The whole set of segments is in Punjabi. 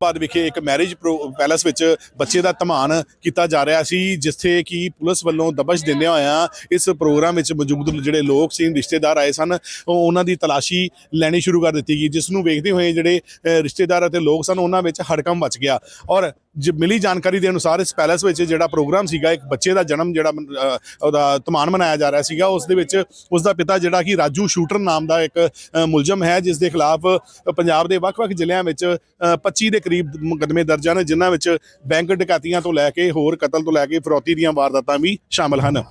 ਬਾਅਦ ਵਿਖੇ ਇੱਕ ਮੈਰਿਜ ਪੈਲਸ ਵਿੱਚ ਬੱਚੇ ਦਾ ਧਮਾਨ ਕੀਤਾ ਜਾ ਰਿਹਾ ਸੀ, ਜਿੱਥੇ ਕਿ ਪੁਲਿਸ ਵੱਲੋਂ ਦਬਸ਼ ਦਿੰਦਿਆਂ ਹੋਇਆਂ ਇਸ ਪ੍ਰੋਗਰਾਮ ਵਿੱਚ ਮੌਜੂਦ ਜਿਹੜੇ ਲੋਕ ਸੀ, ਰਿਸ਼ਤੇਦਾਰ ਆਏ ਸਨ ਉਹਨਾਂ ਦੀ ਤਲਾਸ਼ੀ ਲੈਣੀ ਸ਼ੁਰੂ ਕਰ ਦਿੱਤੀ ਗਈ, ਜਿਸ ਨੂੰ ਵੇਖਦੇ ਹੋਏ ਜਿਹੜੇ ਰਿਸ਼ਤੇਦਾਰ ਅਤੇ ਲੋਕ ਸਨ, ਉਹਨਾਂ ਵਿੱਚ ਹੜਕੰਪ ਮਚ ਗਿਆ ਔਰ ਮਿਲੀ ਜਾਣਕਾਰੀ ਦੇ ਅਨੁਸਾਰ ਇਸ ਪੈਲੇਸ ਵਿੱਚ ਜਿਹੜਾ ਪ੍ਰੋਗਰਾਮ ਸੀਗਾ ਇੱਕ ਬੱਚੇ ਦਾ ਜਨਮ ਜਿਹੜਾ ਉਹਦਾ ਧਮਾਨ ਮਨਾਇਆ ਜਾ ਰਿਹਾ ਸੀਗਾ ਉਸ ਦੇ ਵਿੱਚ ਉਸ ਦਾ ਪਿਤਾ ਜਿਹੜਾ ਕਿ ਰਾਜੂ ਸ਼ੂਟਰ ਨਾਮ ਦਾ ਇੱਕ ਮੁਲਜ਼ਮ ਹੈ ਜਿਸ ਦੇ ਖਿਲਾਫ ਪੰਜਾਬ ਦੇ ਵੱਖ-ਵੱਖ ਜ਼ਿਲ੍ਹਿਆਂ ਵਿੱਚ ਅ, 25 ਦੇ ਕਰੀਬ ਮੁਕੱਦਮੇ ਦਰਜ ਹਨ ਜਿਨ੍ਹਾਂ ਵਿੱਚ ਬੈਂਕ ਡਕੈਤੀਆਂ ਤੋਂ ਲੈ ਕੇ ਹੋਰ ਕਤਲ ਤੋਂ ਲੈ ਕੇ ਫਰੋਤੀ ਦੀਆਂ ਵਾਰਦਾਤਾਂ ਵੀ ਸ਼ਾਮਲ ਹਨ।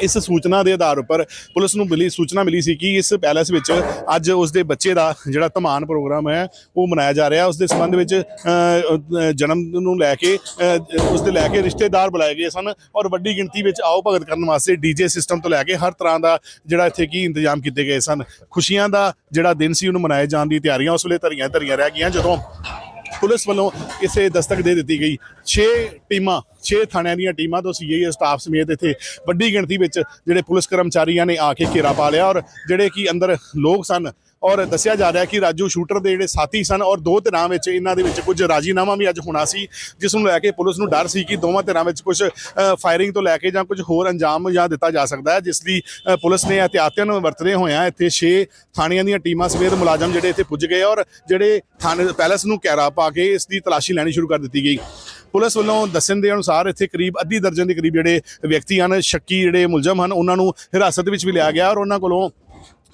ਇਸ ਸੂਚਨਾ ਦੇ ਆਧਾਰ ਉੱਪਰ ਪੁਲਿਸ ਨੂੰ ਮਿਲੀ ਸੂਚਨਾ ਮਿਲੀ ਸੀ ਕਿ ਇਸ ਪੈਲੇਸ ਵਿੱਚ ਅੱਜ ਉਸ ਦੇ ਬੱਚੇ ਦਾ ਜਿਹੜਾ ਧਮਾਨ ਪ੍ਰੋਗਰਾਮ ਹੈ ਉਹ ਮਨਾਇਆ ਜਾ ਰਿਹਾ। ਉਸ ਦੇ ਸੰਬੰਧ ਵਿੱਚ ਜਨਮ ਨੂੰ ਲੈ ਕੇ ਅ, ਉਸ ਦੇ ਲੈ ਕੇ ਰਿਸ਼ਤੇਦਾਰ ਬੁਲਾਏ ਗਏ ਸਨ ਔਰ ਵੱਡੀ ਗਿਣਤੀ ਵਿੱਚ ਆਓ ਭਗਤ ਕਰਨ ਵਾਸਤੇ ਡੀਜੇ ਸਿਸਟਮ ਤੋਂ ਲੈ ਕੇ ਹਰ ਤਰ੍ਹਾਂ ਦਾ ਜਿਹੜਾ ਇੱਥੇ ਕੀ ਇੰਤਜ਼ਾਮ ਕੀਤੇ ਗਏ ਸਨ। ਖੁਸ਼ੀਆਂ ਦਾ ਜਿਹੜਾ ਦਿਨ ਸੀ ਉਹਨੂੰ ਮਨਾਏ ਜਾਣ ਦੀ ਤਿਆਰੀਆਂ ਉਸ ਵੇਲੇ ਧਰੀਆਂ ਧਰੀਆਂ ਰਹਿ ਗਈਆਂ ਜਦੋਂ ਪੁਲਿਸ ਵੱਲੋਂ ਇਸੇ ਦਸਤਕ ਦੇ ਦਿੱਤੀ ਗਈ। 6 ਟੀਮਾਂ 6 ਥਾਣਿਆਂ ਦੀਆਂ ਟੀਮਾਂ ਤੋਂ ਸੀਆਈਏ ਸਟਾਫ ਸਮੇਤ ਇੱਥੇ ਵੱਡੀ ਗਿਣਤੀ ਵਿੱਚ ਜਿਹੜੇ ਪੁਲਿਸ ਕਰਮਚਾਰੀਆਂ ਨੇ ਆ ਕੇ ਘੇਰਾ ਪਾ ਲਿਆ ਔਰ ਜਿਹੜੇ ਕਿ ਅੰਦਰ ਲੋਕ ਸਨ ਔਰ ਦੱਸਿਆ ਜਾ ਰਿਹਾ ਕਿ ਰਾਜੂ ਸ਼ੂਟਰ ਦੇ ਜਿਹੜੇ ਸਾਥੀ ਸਨ ਔਰ ਦੋ ਧਿਰਾਂ ਵਿੱਚ ਇਹਨਾਂ ਦੇ ਵਿੱਚ ਕੁਝ ਰਾਜੀਨਾਮਾ ਵੀ ਅੱਜ ਹੋਣਾ ਸੀ, ਜਿਸ ਨੂੰ ਲੈ ਕੇ ਪੁਲਿਸ ਨੂੰ ਡਰ ਸੀ ਕਿ ਦੋਵਾਂ ਧਿਰਾਂ ਵਿੱਚ ਕੁਝ ਫਾਇਰਿੰਗ ਤੋਂ ਲੈ ਕੇ ਜਾਂ ਕੁਝ ਹੋਰ ਅੰਜਾਮ ਜਾਂ ਦਿੱਤਾ ਜਾ ਸਕਦਾ ਹੈ, ਜਿਸ ਲਈ ਪੁਲਿਸ ਨੇ ਇਹਤਿਆਤਨ ਵਰਤਦੇ ਹੋਇਆਂ ਇੱਥੇ 6 ਥਾਣਿਆਂ ਦੀਆਂ ਟੀਮਾਂ ਸਮੇਤ ਮੁਲਾਜ਼ਮ ਜਿਹੜੇ ਇੱਥੇ ਪੁੱਜ ਗਏ ਔਰ ਜਿਹੜੇ ਥਾਣੇ, ਪੈਲੇਸ ਨੂੰ ਘੇਰਾ ਪਾ ਕੇ ਇਸ ਦੀ ਤਲਾਸ਼ੀ ਲੈਣੀ ਸ਼ੁਰੂ ਕਰ ਦਿੱਤੀ ਗਈ। ਪੁਲਿਸ ਵੱਲੋਂ ਦੱਸਣ ਦੇ ਅਨੁਸਾਰ ਇੱਥੇ ਕਰੀਬ ਅੱਧੀ ਦਰਜਨ ਦੇ ਕਰੀਬ ਜਿਹੜੇ ਵਿਅਕਤੀ ਹਨ, ਸ਼ੱਕੀ ਜਿਹੜੇ ਮੁਲਜ਼ਮ ਹਨ, ਉਹਨਾਂ ਨੂੰ ਹਿਰਾਸਤ ਵਿੱਚ ਵੀ ਲਿਆ ਗਿਆ ਔਰ ਉਹਨਾਂ ਕੋਲੋਂ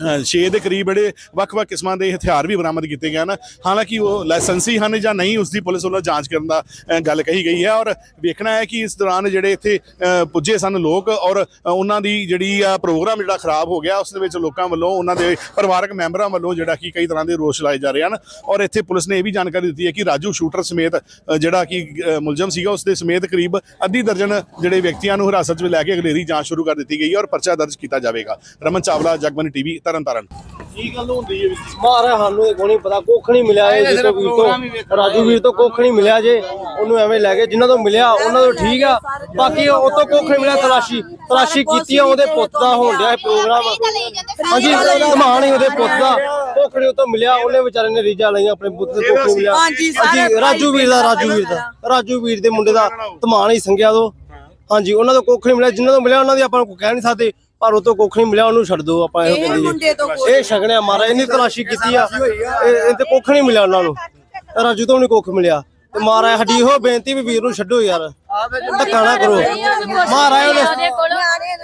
ਅ, ਛੇ ਦੇ ਕਰੀਬ ਜਿਹੜੇ ਵੱਖ-ਵੱਖ ਕਿਸਮਾਂ ਦੇ ਹਥਿਆਰ ਵੀ ਬਰਾਮਦ ਕੀਤੇ ਗਏ ਹਨ। ਹਾਲਾਂਕਿ ਉਹ ਲਾਇਸੈਂਸੀ ਹਨ ਜਾਂ ਨਹੀਂ ਉਸ ਦੀ ਪੁਲਿਸ ਵੱਲੋਂ ਜਾਂਚ ਕਰਨ ਦਾ ਗੱਲ ਕਹੀ ਗਈ ਹੈ। ਔਰ ਵੇਖਣਾ ਹੈ ਕਿ ਇਸ ਦੌਰਾਨ ਜਿਹੜੇ ਇੱਥੇ ਪੁੱਜੇ ਸਨ ਲੋਕ ਔਰ ਉਹਨਾਂ ਦੀ ਜਿਹੜੀ ਆ ਪ੍ਰੋਗਰਾਮ ਜਿਹੜਾ ਖਰਾਬ ਹੋ ਗਿਆ ਉਸ ਦੇ ਵਿੱਚ ਲੋਕਾਂ ਵੱਲੋਂ ਉਹਨਾਂ ਦੇ ਪਰਿਵਾਰਕ ਮੈਂਬਰਾਂ ਵੱਲੋਂ ਜਿਹੜਾ ਕਿ ਕਈ ਤਰ੍ਹਾਂ ਦੇ ਰੋਸ ਲਾਏ ਜਾ ਰਹੇ ਹਨ। ਔਰ ਇੱਥੇ ਪੁਲਿਸ ਨੇ ਇਹ ਵੀ ਜਾਣਕਾਰੀ ਦਿੱਤੀ ਹੈ ਕਿ ਰਾਜੂ ਸ਼ੂਟਰ ਸਮੇਤ ਜਿਹੜਾ ਕਿ ਮੁਲਜ਼ਮ ਸੀਗਾ ਉਸ ਦੇ ਸਮੇਤ ਕਰੀਬ ਅੱਧੀ ਦਰਜਨ ਜਿਹੜੇ ਵਿਅਕਤੀਆਂ ਨੂੰ ਹਿਰਾਸਤ ਵਿੱਚ ਲੈ ਕੇ ਅਗਲੇਰੀ ਜਾਂਚ ਸ਼ੁਰੂ ਕਰ ਦਿੱਤੀ ਗਈ ਹੈ ਔਰ ਪਰਚਾ ਦਰਜ ਕੀਤਾ ਜਾਵੇਗਾ। ਰਮਨ ਚਾਵਲਾ ਜਗਬਨੀ ਟੀਵੀ ਤਰਨਤਾਰਨ। ਕੀ ਗੱਲ ਹੁੰਦੀ ਹੈ ਮਾਰਾ ਸਾਨੂੰ ਇਹ ਕੋਈ ਪਤਾ ਕੁੱਖ ਨਹੀਂ ਮਿਲਿਆ ਇਹ ਜਿੱਤੋਂ ਵੀਰ ਤੋਂ। ਰਾਜੂ ਵੀਰ ਤੋਂ ਕੁੱਖ ਨਹੀਂ ਮਿਲਿਆ ਜੇ ਉਹਨੂੰ ਐਵੇਂ ਲੈ ਗਏ ਜਿਨ੍ਹਾਂ ਤੋਂ ਮਿਲਿਆ ਉਹਨਾਂ ਤੋਂ ਠੀਕ ਆ। ਬਾਕੀ ਉਹ ਤੋਂ ਕੁੱਖ ਨਹੀਂ ਮਿਲਿਆ ਤਲਾਸ਼ੀ ਤਲਾਸ਼ੀ ਕੀਤੀ ਆ ਉਹਦੇ ਪੁੱਤ ਦਾ ਹੋਣ ਡਿਆ ਇਹ ਪ੍ਰੋਗਰਾਮ ਹਾਂਜੀ ਧਮਾਨ ਹੀ ਉਹਦੇ ਪੁੱਤ ਦਾ। ਕੁੱਖ ਨਹੀਂ ਉਹ ਤੋਂ ਮਿਲਿਆ ਉਹਨੇ ਵਿਚਾਰੇ ਨੇ ਰੀਜਾ ਲਈਆਂ ਆਪਣੇ ਪੁੱਤ ਦੇ ਕੁੱਖ ਮਿਲਿਆ। ਹਾਂਜੀ, ਰਾਜੂ ਵੀਰ ਦਾ ਰਾਜੂ ਵੀਰ ਦਾ। ਰਾਜੂ ਵੀਰ ਦੇ ਮੁੰਡੇ ਦਾ ਧਮਾਨ ਹੀ ਸੰਗਿਆ ਦੋ। ਹਾਂਜੀ ਉਹਨਾਂ ਤੋਂ ਕੁੱਖ ਨਹੀਂ ਮਿਲਿਆ ਜਿਨ੍ਹਾਂ ਤੋਂ ਮਿਲਿਆ ਉਹਨਾਂ ਦੀ ਆਪਾਂ ਨੂੰ ਕਹਿ ਨਹੀਂ ਸਕਦੇ। ਪਰ ਉਹ ਤੋਂ ਕੁੱਖ ਨਹੀਂ ਮਿਲਿਆ ਉਹਨੂੰ ਛੱਡ ਦਿਓ ਆਪਾਂ ਇਹੋ ਇਹ ਕਹਿੰਦੇ ਮੁੰਡੇ ਤੋਂ ਜੀ। ਇਹ ਛਕਣਿਆ ਮਾਰਾ ਇੰਨੀ ਤਲਾਸ਼ੀ ਕੀਤੀ ਆ ਇਹ ਇਹ ਤੇ ਕੁੱਖ ਨਹੀਂ ਮਿਲਿਆ ਉਹਨਾਂ ਨੂੰ। ਰਾਜੂ ਤੋਂ ਨਹੀਂ ਕੁੱਖ ਮਿਲਿਆ। ਤੇ ਮਾਰਾ ਸਾਡੀ ਇਹੋ ਬੇਨਤੀ ਵੀ ਵੀਰ ਨੂੰ ਛੱਡੋ ਯਾਰ। ਧੱਕਾ ਨਾ ਕਰੋ। ਮਾਰਾ ਉਹਨੇ ਉਹਦੇ ਕੋਲ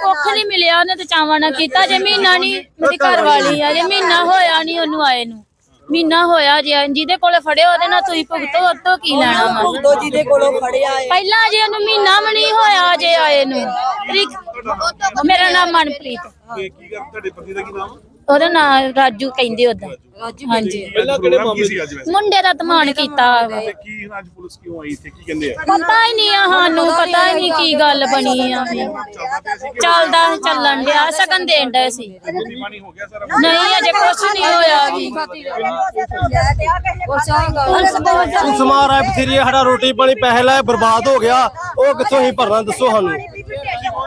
ਕੁੱਖ ਨਹੀਂ ਮਿਲਿਆ ਉਹਨੇ ਤੇ ਚਾਵਾਂ ਨਾ ਕੀਤਾ ਜੇ ਮਹੀਨਾ ਨਹੀਂ ਮੇਰੀ ਘਰ ਵਾਲੀ ਆ ਜੇ ਮਹੀਨਾ ਹੋਇਆ ਨਹੀਂ ਉਹਨੂੰ ਆਏ ਨੂੰ। ਮਹੀਨਾ ਹੋਇਆ ਜੇ ਜਿਹਦੇ ਕੋਲੇ ਫੜਿਓ ਉਹਦੇ ਨਾਲ ਤੁਸੀਂ ਭੁਗਤੋ ਉਹ ਤੋਂ ਕੀ ਲੈਣਾ ਵਾ? ਭੁਗਤੋ ਜਿਹਦੇ ਕੋਲੋਂ ਫੜਿਆ ਹੈ ਪਹਿਲਾਂ ਜੇ ਉਹਨੂੰ ਮਹੀਨਾ ਵੀ ਨਹੀਂ ਹੋਇਆ ਜੇ ਆਏ ਨੂੰ। ਮੇਰਾ ਨਾਮ ਮਨਪ੍ਰੀਤ। ਕੀ ਕਰ ਤੁਹਾਡੇ ਪਤੀ ਦਾ ਕੀ ਨਾਮ ਉਹਦਾ ਨਾਮ ਰਾਜੂ ਕਹਿੰਦੇ ਉਹਦਾ ਹਾਂਜੀ ਪਹਿਲਾਂ ਕਿਹੜੇ ਮਾਮਲੇ ਸੀ ਅੱਜ ਵੈਸੇ ਮੁੰਡੇ ਦਾ ਧਮਾਨ ਕੀਤਾ ਵਾ। ਤੇ ਕੀ ਅੱਜ ਪੁਲਿਸ ਕਿਉਂ ਆਈ ਇੱਥੇ ਕੀ ਕਹਿੰਦੇ ਆ ਪਤਾ ਹੀ ਨਹੀਂ ਆ ਸਾਨੂੰ ਪਤਾ ਹੀ ਨਹੀਂ ਕੀ ਗੱਲ ਬਣੀ ਆ ਚੱਲਦਾ ਚੱਲਣ ਡਿਆ ਸਗਨ ਦੇਣ ਡਿਆ ਸੀ ਰੋਟੀ ਪਾਣੀ ਹੋ ਗਿਆ ਸਾਰਾ ਨਹੀਂ ਅਜੇ ਕੁਛ ਨਹੀਂ ਹੋਇਆ ਵੀ ਉਸ ਮਾਰਾ ਬਥੇਰੀ ਸਾਡਾ ਰੋਟੀ ਪਾਣੀ ਪੈਸੇ ਲਾਏ ਬਰਬਾਦ ਹੋ ਗਿਆ ਉਹ ਕਿੱਥੋਂ ਹੀ ਭਰਨਾ ਦੱਸੋ ਸਾਨੂੰ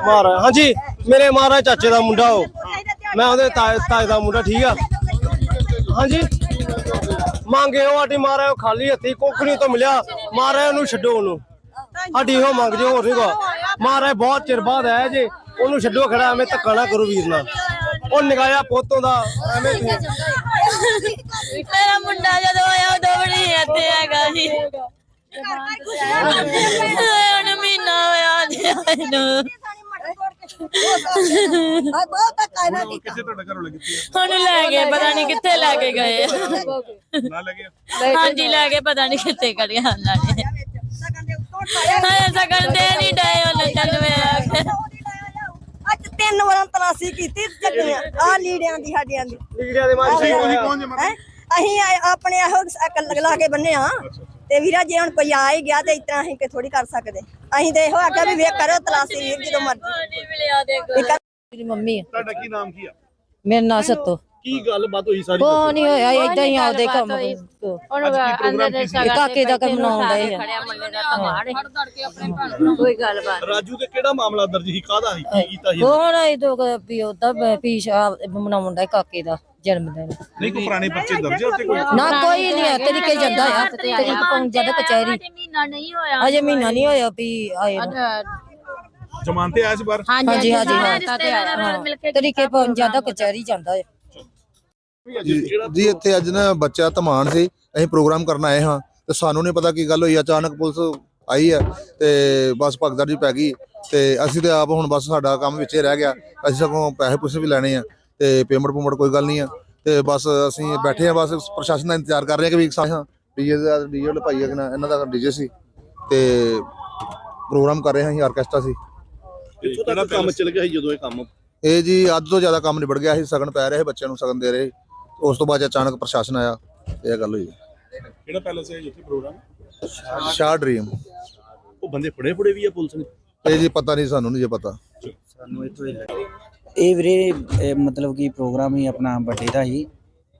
ਮਾਰਾ ਹਾਂਜੀ ਮੇਰੇ ਮਾਰਾ ਚਾਚੇ ਦਾ ਮੁੰਡਾ ਉਹ ਮੈਂ ਉਹਦੇ ਤਾਏ ਤਾਏ ਦਾ ਮੁੰਡਾ ਠੀਕ ਆ? ਹਾਂਜੀ। ਮੰਗੇ ਉਹ ਆਟੀ ਮਾਰਾ ਉਹ ਖਾਲੀ ਹੱਥੀ ਕੋਖਣੀ ਤੋਂ ਮਿਲਿਆ। ਮਾਰਾ ਉਹਨੂੰ ਛੱਡੋ ਉਹਨੂੰ। ਸਾਡੀ ਇਹੋ ਮੰਗ ਜੇ ਹੋਰ ਨਹੀਂ ਕੋ। ਬਹੁਤ ਚਿਰ ਬਾਅਦ ਆਇਆ ਜੇ ਉਹਨੂੰ ਛੱਡੋ ਖੜਾ ਐਵੇਂ ਧੱਕਾ ਨਾ ਕਰੋ ਵੀਰ ਨਾਲ। ਉਹ ਨਿਗਾਇਆ ਪੋਤੋਂ ਦਾ ਐਵੇਂ ਮੇਰਾ ਮੁੰਡਾ ਜਦੋਂ ਆਇਆ ਉਦੋਂ ਬੜੀ ਇੱਥੇ ਹੈਗਾ ਸੀ। ਹੁਣ ਮਹੀਨਾ ਹੋਇਆ ਜੀ ਆਏ ਨੂੰ ਕਿੱਥੇ ਤੁਹਾਡਾ ਘਰ ਵਾਲਾ ਕਿੱਥੇ ਹੁਣ ਲੈ ਗਏ ਪਤਾ ਨਹੀਂ ਕਿੱਥੇ ਲੈ ਕੇ ਗਏ ਆ। ਨਾ ਲੱਗਿਆ ਹਾਂਜੀ ਲੈ ਕੇ ਪਤਾ ਨਹੀਂ ਕਿੱਥੇ ਕੜਿਆ ਉਹਨਾਂ ਨੇ ਹਾਂ ਸਗਨ ਦੇ ਨਹੀਂ ਡਏ ਉਹਨੇ ਚੱਲ ਮੈਂ ਅੱਜ ਤਿੰਨ ਵਾਰਾਂ ਤਲਾਸੀ ਕੀਤੀ ਚੱਕੀਆਂ ਆ ਲੀੜਿਆਂ ਦੀ ਸਾਡੀਆਂ ਦੀ। ਲੀੜਿਆਂ ਦੇ ਮਾਂ ਤੁਸੀਂ ਕੌਣ ਜੇ ਹੈਂ? ਅਸੀਂ ਆਏ- ਆਪਣੇ ਇਹੋ ਅਕਲ ਲਗਾ ਕੇ ਬੰਨੇ ਆ। ਤੇ ਵੀਰਾ ਜੇ ਹੁਣ ਕੋਈ ਆ ਹੀ ਗਿਆ ਤੇ ਇਤਨਾ ਅਸੀਂ ਕਿ ਥੋੜੀ ਕਰ ਸਕਦੇ। ਅਸੀਂ ਤੇ ਇਹੋ ਆਖਿਆ ਵੀ ਵੇਖ ਕਰੋ ਤਲਾਸੀ ਵੀਰ ਜਦੋਂ ਮਰਜ਼ੀ। ਨਹੀਂ ਮਿਲਿਆ ਦੇਖੋ। ਵੀ ਕਰ- ਮੇਰੀ ਮੰਮੀ ਆ। ਤੁਹਾਡਾ ਕੀ ਨਾਮ ਕੀ ਆ? ਮੇਰਾ ਨਾਂ ਸੱਤੋ। ਕੀ ਗੱਲਬਾਤ ਹੋਈ ਸਾਰੀ? ਕੋ ਨਹੀਂ ਹੋਇਆ ਇਦਾਂ ਹੀ ਆਪਦੇ ਕੰਮ ਹੁਣ ਕੀ ਸੀ? ਕਾਕੇ ਦਾ ਕੰਮ ਹੈ। ਕੋਈ ਗੱਲ ਬਾਤ ਰਾਜੂ ਤੇ ਕਿਹੜਾ ਮਾਮਲਾ ਦਰਜ ਸੀ? ਕਾਹਦਾ ਸੀ? ਕੀ ਕੀਤਾ ਸੀ? ਕੋਣ ਇਹ ਤੋਂ ਵੀ ਉਹਦਾ ਪੀਸ਼ਾ ਬਣਾਉਂਦਾ ਕਾਕੇ ਦਾ ਜਨਮ ਦਿਨ। ਨਹੀਂ ਕੋਈ ਪੁਰਾਣੇ ਬੱਚੇ ਦਰਜ ਉੱਤੇ ਕੋਈ? ਨਾ ਕੋਈ ਨਹੀਂ ਹੈ ਤਰੀਕੇ ਜਾਂਦਾ ਆ। ਤਰੀਕ ਪਹੁੰਚ ਜਾਂਦਾ ਕਚਹਿਰੀ। ਅਜੇ ਮਹੀਨਾ ਨਹੀਂ ਹੋਇਆ। ਅਜੇ ਮਹੀਨਾ ਨਹੀਂ ਹੋਇਆ ਵੀ ਆਏ ਨੂੰ। ਜ਼ਮਾਨਤ ਤੇ ਆਇਆ ਸੀ ਬਾਹਰ? ਹਾਂਜੀ ਹਾਂਜੀ ਹਾਂ। ਕੇ ਤਰੀਕੇ ਪਹੁੰਚ ਜਾਂਦਾ ਕਚਹਿਰੀ ਜਾਂਦਾ ਹੈ। ਜੀ ਇੱਥੇ ਅੱਜ ਨਾ ਬੱਚਾ ਧਮਾਨ ਸੀ। ਅਸੀਂ ਪ੍ਰੋਗਰਾਮ ਕਰਨ ਆਏ ਹਾਂ। ਤੇ ਸਾਨੂੰ ਨਹੀਂ ਪਤਾ ਕੀ ਗੱਲ ਹੋਈ। ਅਚਾਨਕ ਪੁਲਿਸ ਆਈ ਹੈ ਤੇ ਬਸ ਭਗਦੜ ਜੀ ਪੈ ਗਈ। ਤੇ ਅਸੀਂ ਤੇ ਆਪ ਹੁਣ ਬਸ ਸਾਡਾ ਕੰਮ ਵਿੱਚੇ ਰਹਿ ਗਿਆ। ਅਸੀਂ ਸਗੋਂ ਪੈਸੇ ਪੂਸੇ ਵੀ ਲੈਣੇ ਆ। ਤੇ ਪੇਮੈਂਟ ਪੂਮੈਂਟ ਕੋਈ ਗੱਲ ਨਹੀਂ ਆ। ਤੇ ਬਸ ਅਸੀਂ ਬੈਠੇ ਆ ਬਸ ਪ੍ਰਸ਼ਾਸਨ ਦਾ ਇੰਤਜ਼ਾਰ ਕਰ ਰਹੇ ਆ ਕਿ ਵੀ ਸਾਹਾਂ ਡੀਜੇ ਦਾ ਡੀਜੇ ਭਾਈ ਨਾ ਇਹਨਾਂ ਦਾ ਡੀਜੇ ਸੀ। ਤੇ ਪ੍ਰੋਗਰਾਮ ਕਰ ਰਹੇ ਹਾਂ ਅਸੀਂ ਆਰਕੈਸਟਰਾ ਸੀ। ਇੱਥੋਂ ਤੱਕ ਕੰਮ ਚੱਲ ਗਿਆ ਸੀ ਜਦੋਂ ਇਹ ਕੰਮ? ਇਹ ਜੀ ਅੱਧ ਤੋਂ ਜ਼ਿਆਦਾ ਕੰਮ ਨਿਬੜ ਗਿਆ ਸੀ ਸਗਨ ਪੈ ਰਹੇ ਬੱਚਿਆਂ ਨੂੰ ਸਗਨ ਦੇ ਰਹੇ। ਉਸ ਤੋਂ ਬਾਅਦ ਅਚਾਨਕ ਪ੍ਰਸ਼ਾਸਨ ਆਇਆ ਇਹ ਗੱਲ ਹੋਈ। ਕਿਹੜਾ ਪੈਲਸ ਹੈ ਜਿੱਥੇ ਪ੍ਰੋਗਰਾਮ ਸ਼ਾਹ ਡ੍ਰੀਮ। ਉਹ ਬੰਦੇ ਫੜੇ ਫੜੇ ਵੀ ਆ ਪੁਲਿਸ ਨੇ? ਇਹ ਜੀ ਪਤਾ ਨਹੀਂ ਸਾਨੂੰ ਨਹੀਂ ਜੇ ਪਤਾ। ਇਹ ਵੀਰੇ ਮਤਲਬ ਕਿ ਪ੍ਰੋਗਰਾਮ ਹੀ ਆਪਣਾ ਬਰਥਡੇ ਦਾ ਹੀ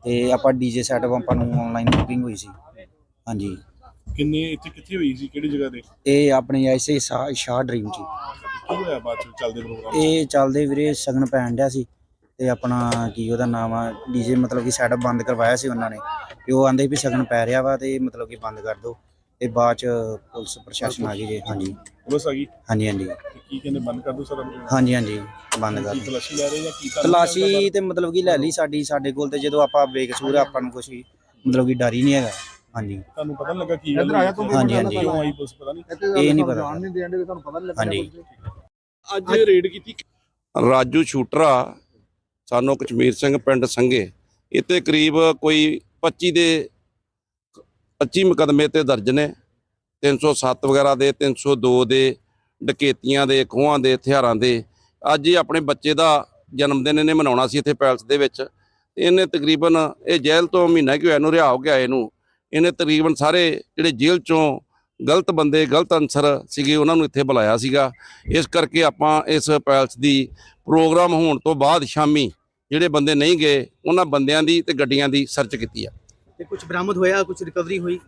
ਤੇ ਆਪਾਂ ਡੀਜੇ ਸੈਟਅਪ ਆਪਾਂ ਨੂੰ ਆਨਲਾਈਨ ਬੁਕਿੰਗ ਹੋਈ ਸੀ। ਹਾਂਜੀ। ਕਿੰਨੇ ਇੱਥੇ ਕਿੱਥੇ ਹੋਈ ਸੀ? ਕਿਹੜੀ ਜਗ੍ਹਾ ਤੇ? ਇਹ ਆਪਣੇ ਐਸੇ ਸ਼ਾਹ ਸ਼ਾਹ ਡ੍ਰੀਮ ਚ ਕੀ ਹੋਇਆ ਬਾਅਦ ਚ ਚੱਲਦੇ ਪ੍ਰੋਗਰਾਮ? ਇਹ ਚੱਲਦੇ ਵੀਰੇ ਸਗਨ ਪੈਣ ਡਿਆ ਸੀ ਤੇ ਆਪਣਾ ਕੀ ਉਹਦਾ ਨਾਮ ਆ ਡੀਜੇ ਮਤਲਬ ਕਿ ਸੈਟਅਪ ਬੰਦ ਕਰਵਾਇਆ ਸੀ ਉਹਨਾਂ ਨੇ। ਤੇ ਉਹ ਆਂਦੇ ਵੀ ਸਗਨ ਪੈ ਰਿਹਾ ਵਾ ਤੇ ਮਤਲਬ ਕਿ ਬੰਦ ਕਰ ਦਿਓ। ਤੇ ਬਾਅਦ ਚ ਪੁਲਿਸ ਪ੍ਰਸ਼ਾਸਨ ਆ ਗਈ ਜੀ ਹਾਂਜੀ। ਪੁਲਿਸ ਆ ਗਈ? ਹਾਂਜੀ ਹਾਂਜੀ। ਤੇ ਕੀ ਕਹਿੰਦੇ ਬੰਦ ਕਰ ਦੋ ਸਾਰਾ? ਹਾਂਜੀ ਹਾਂਜੀ। ਬੰਦ ਕਰ ਕੀ ਦਿਓ। ਤਲਾਸ਼ੀ ਲੈ ਰਹੇ ਜਾਂ ਕੀ ਤੁਹਾਨੂੰ ਤਲਾਸ਼ੀ ਤੇ ਮਤਲਬ ਕਿ ਲੈ ਲਈ ਸਾਡੀ ਸਾਡੇ ਕੋਲ ਤੇ ਜਦੋਂ ਆਪਾਂ ਬੇਕਸੂਰ ਆ, ਆਪਾਂ ਨੂੰ ਕੁਝ ਮਤਲਬ ਕਿ ਡਰ ਹੀ ਨਹੀਂ ਹੈਗਾ। ਹਾਂਜੀ। ਤੁਹਾਨੂੰ ਪਤਾ ਨੀ ਲੱਗਾ ਕੀ ਗੱਲ ਹੋਈ ਇੱਥੇ? ਹਾਂਜੀ, ਹਾਂਜੀ। ਕਿਉਂ ਆਈ ਪੁਲਿਸ ਪਤਾ ਨਹੀਂ। ਇਹ ਨਹੀਂ ਪਤਾ ਨਹੀਂ ਦੇਣ ਦੇ ਤੁਹਾਨੂੰ ਪਤਾ ਨਹੀਂ ਹਾਂਜੀ। ਅੱਜ ਰੇਡ ਕੀਤੀ ਰਾਜੂ ਸ਼ੂਟਰਾ ਸਾਨੂੰ ਕਸ਼ਮੀਰ ਸਿੰਘ ਪਿੰਡ ਸੰਘੇ। ਇੱਥੇ ਕਰੀਬ ਕੋਈ 25 ਦੇ 25 ਮੁਕਦਮੇ ਤੇ ਦਰਜ ਨੇ। 307 ਵਗੈਰਾ ਦੇ 302 ਦੇ ਡਕੈਤੀਆਂ ਦੇ ਖੋਹਾਂ ਦੇ ਹਥਿਆਰਾਂ ਦੇ। ਅੱਜ ਹੀ ਆਪਣੇ ਬੱਚੇ ਦਾ ਜਨਮ ਦਿਨ ਇਹਨੇ ਮਨਾਉਣਾ ਸੀ ਇੱਥੇ ਪੈਲਸ ਦੇ ਵਿੱਚ। ਇਹਨੇ ਤਕਰੀਬਨ ਇਹ ਜੇਲ੍ਹ ਤੋਂ ਮਹੀਨਾ ਕਿ ਹੋਇਆ ਨੂੰ ਰਿਹਾ ਹੋ ਗਿਆ ਇਹਨੂੰ ਇਹਨੇ ਤਕਰੀਬਨ ਸਾਰੇ ਜਿਹੜੇ ਜੇਲ੍ਹ ਚੋਂ ਗਲਤ ਬੰਦੇ ਗਲਤ ਅਨਸਰ ਸੀਗੇ ਉਹਨਾਂ ਨੂੰ ਇੱਥੇ ਬੁਲਾਇਆ ਸੀਗਾ। ਇਸ ਕਰਕੇ ਆਪਾਂ ਇਸ ਪੈਲਸ ਦੀ ਪ੍ਰੋਗਰਾਮ ਹੋਣ ਤੋਂ ਬਾਅਦ ਸ਼ਾਮੀ ਜਿਹੜੇ ਬੰਦੇ ਨਹੀਂ ਗਏ ਉਹਨਾਂ ਬੰਦਿਆਂ ਦੀ ਤੇ ਗੱਡੀਆਂ ਦੀ ਸਰਚ ਕੀਤੀ ਆ। ਤੇ ਕੁਝ ਬਰਾਮਦ ਹੋਇਆ ਕੁਝ ਰਿਕਵਰੀ ਹੋਈ?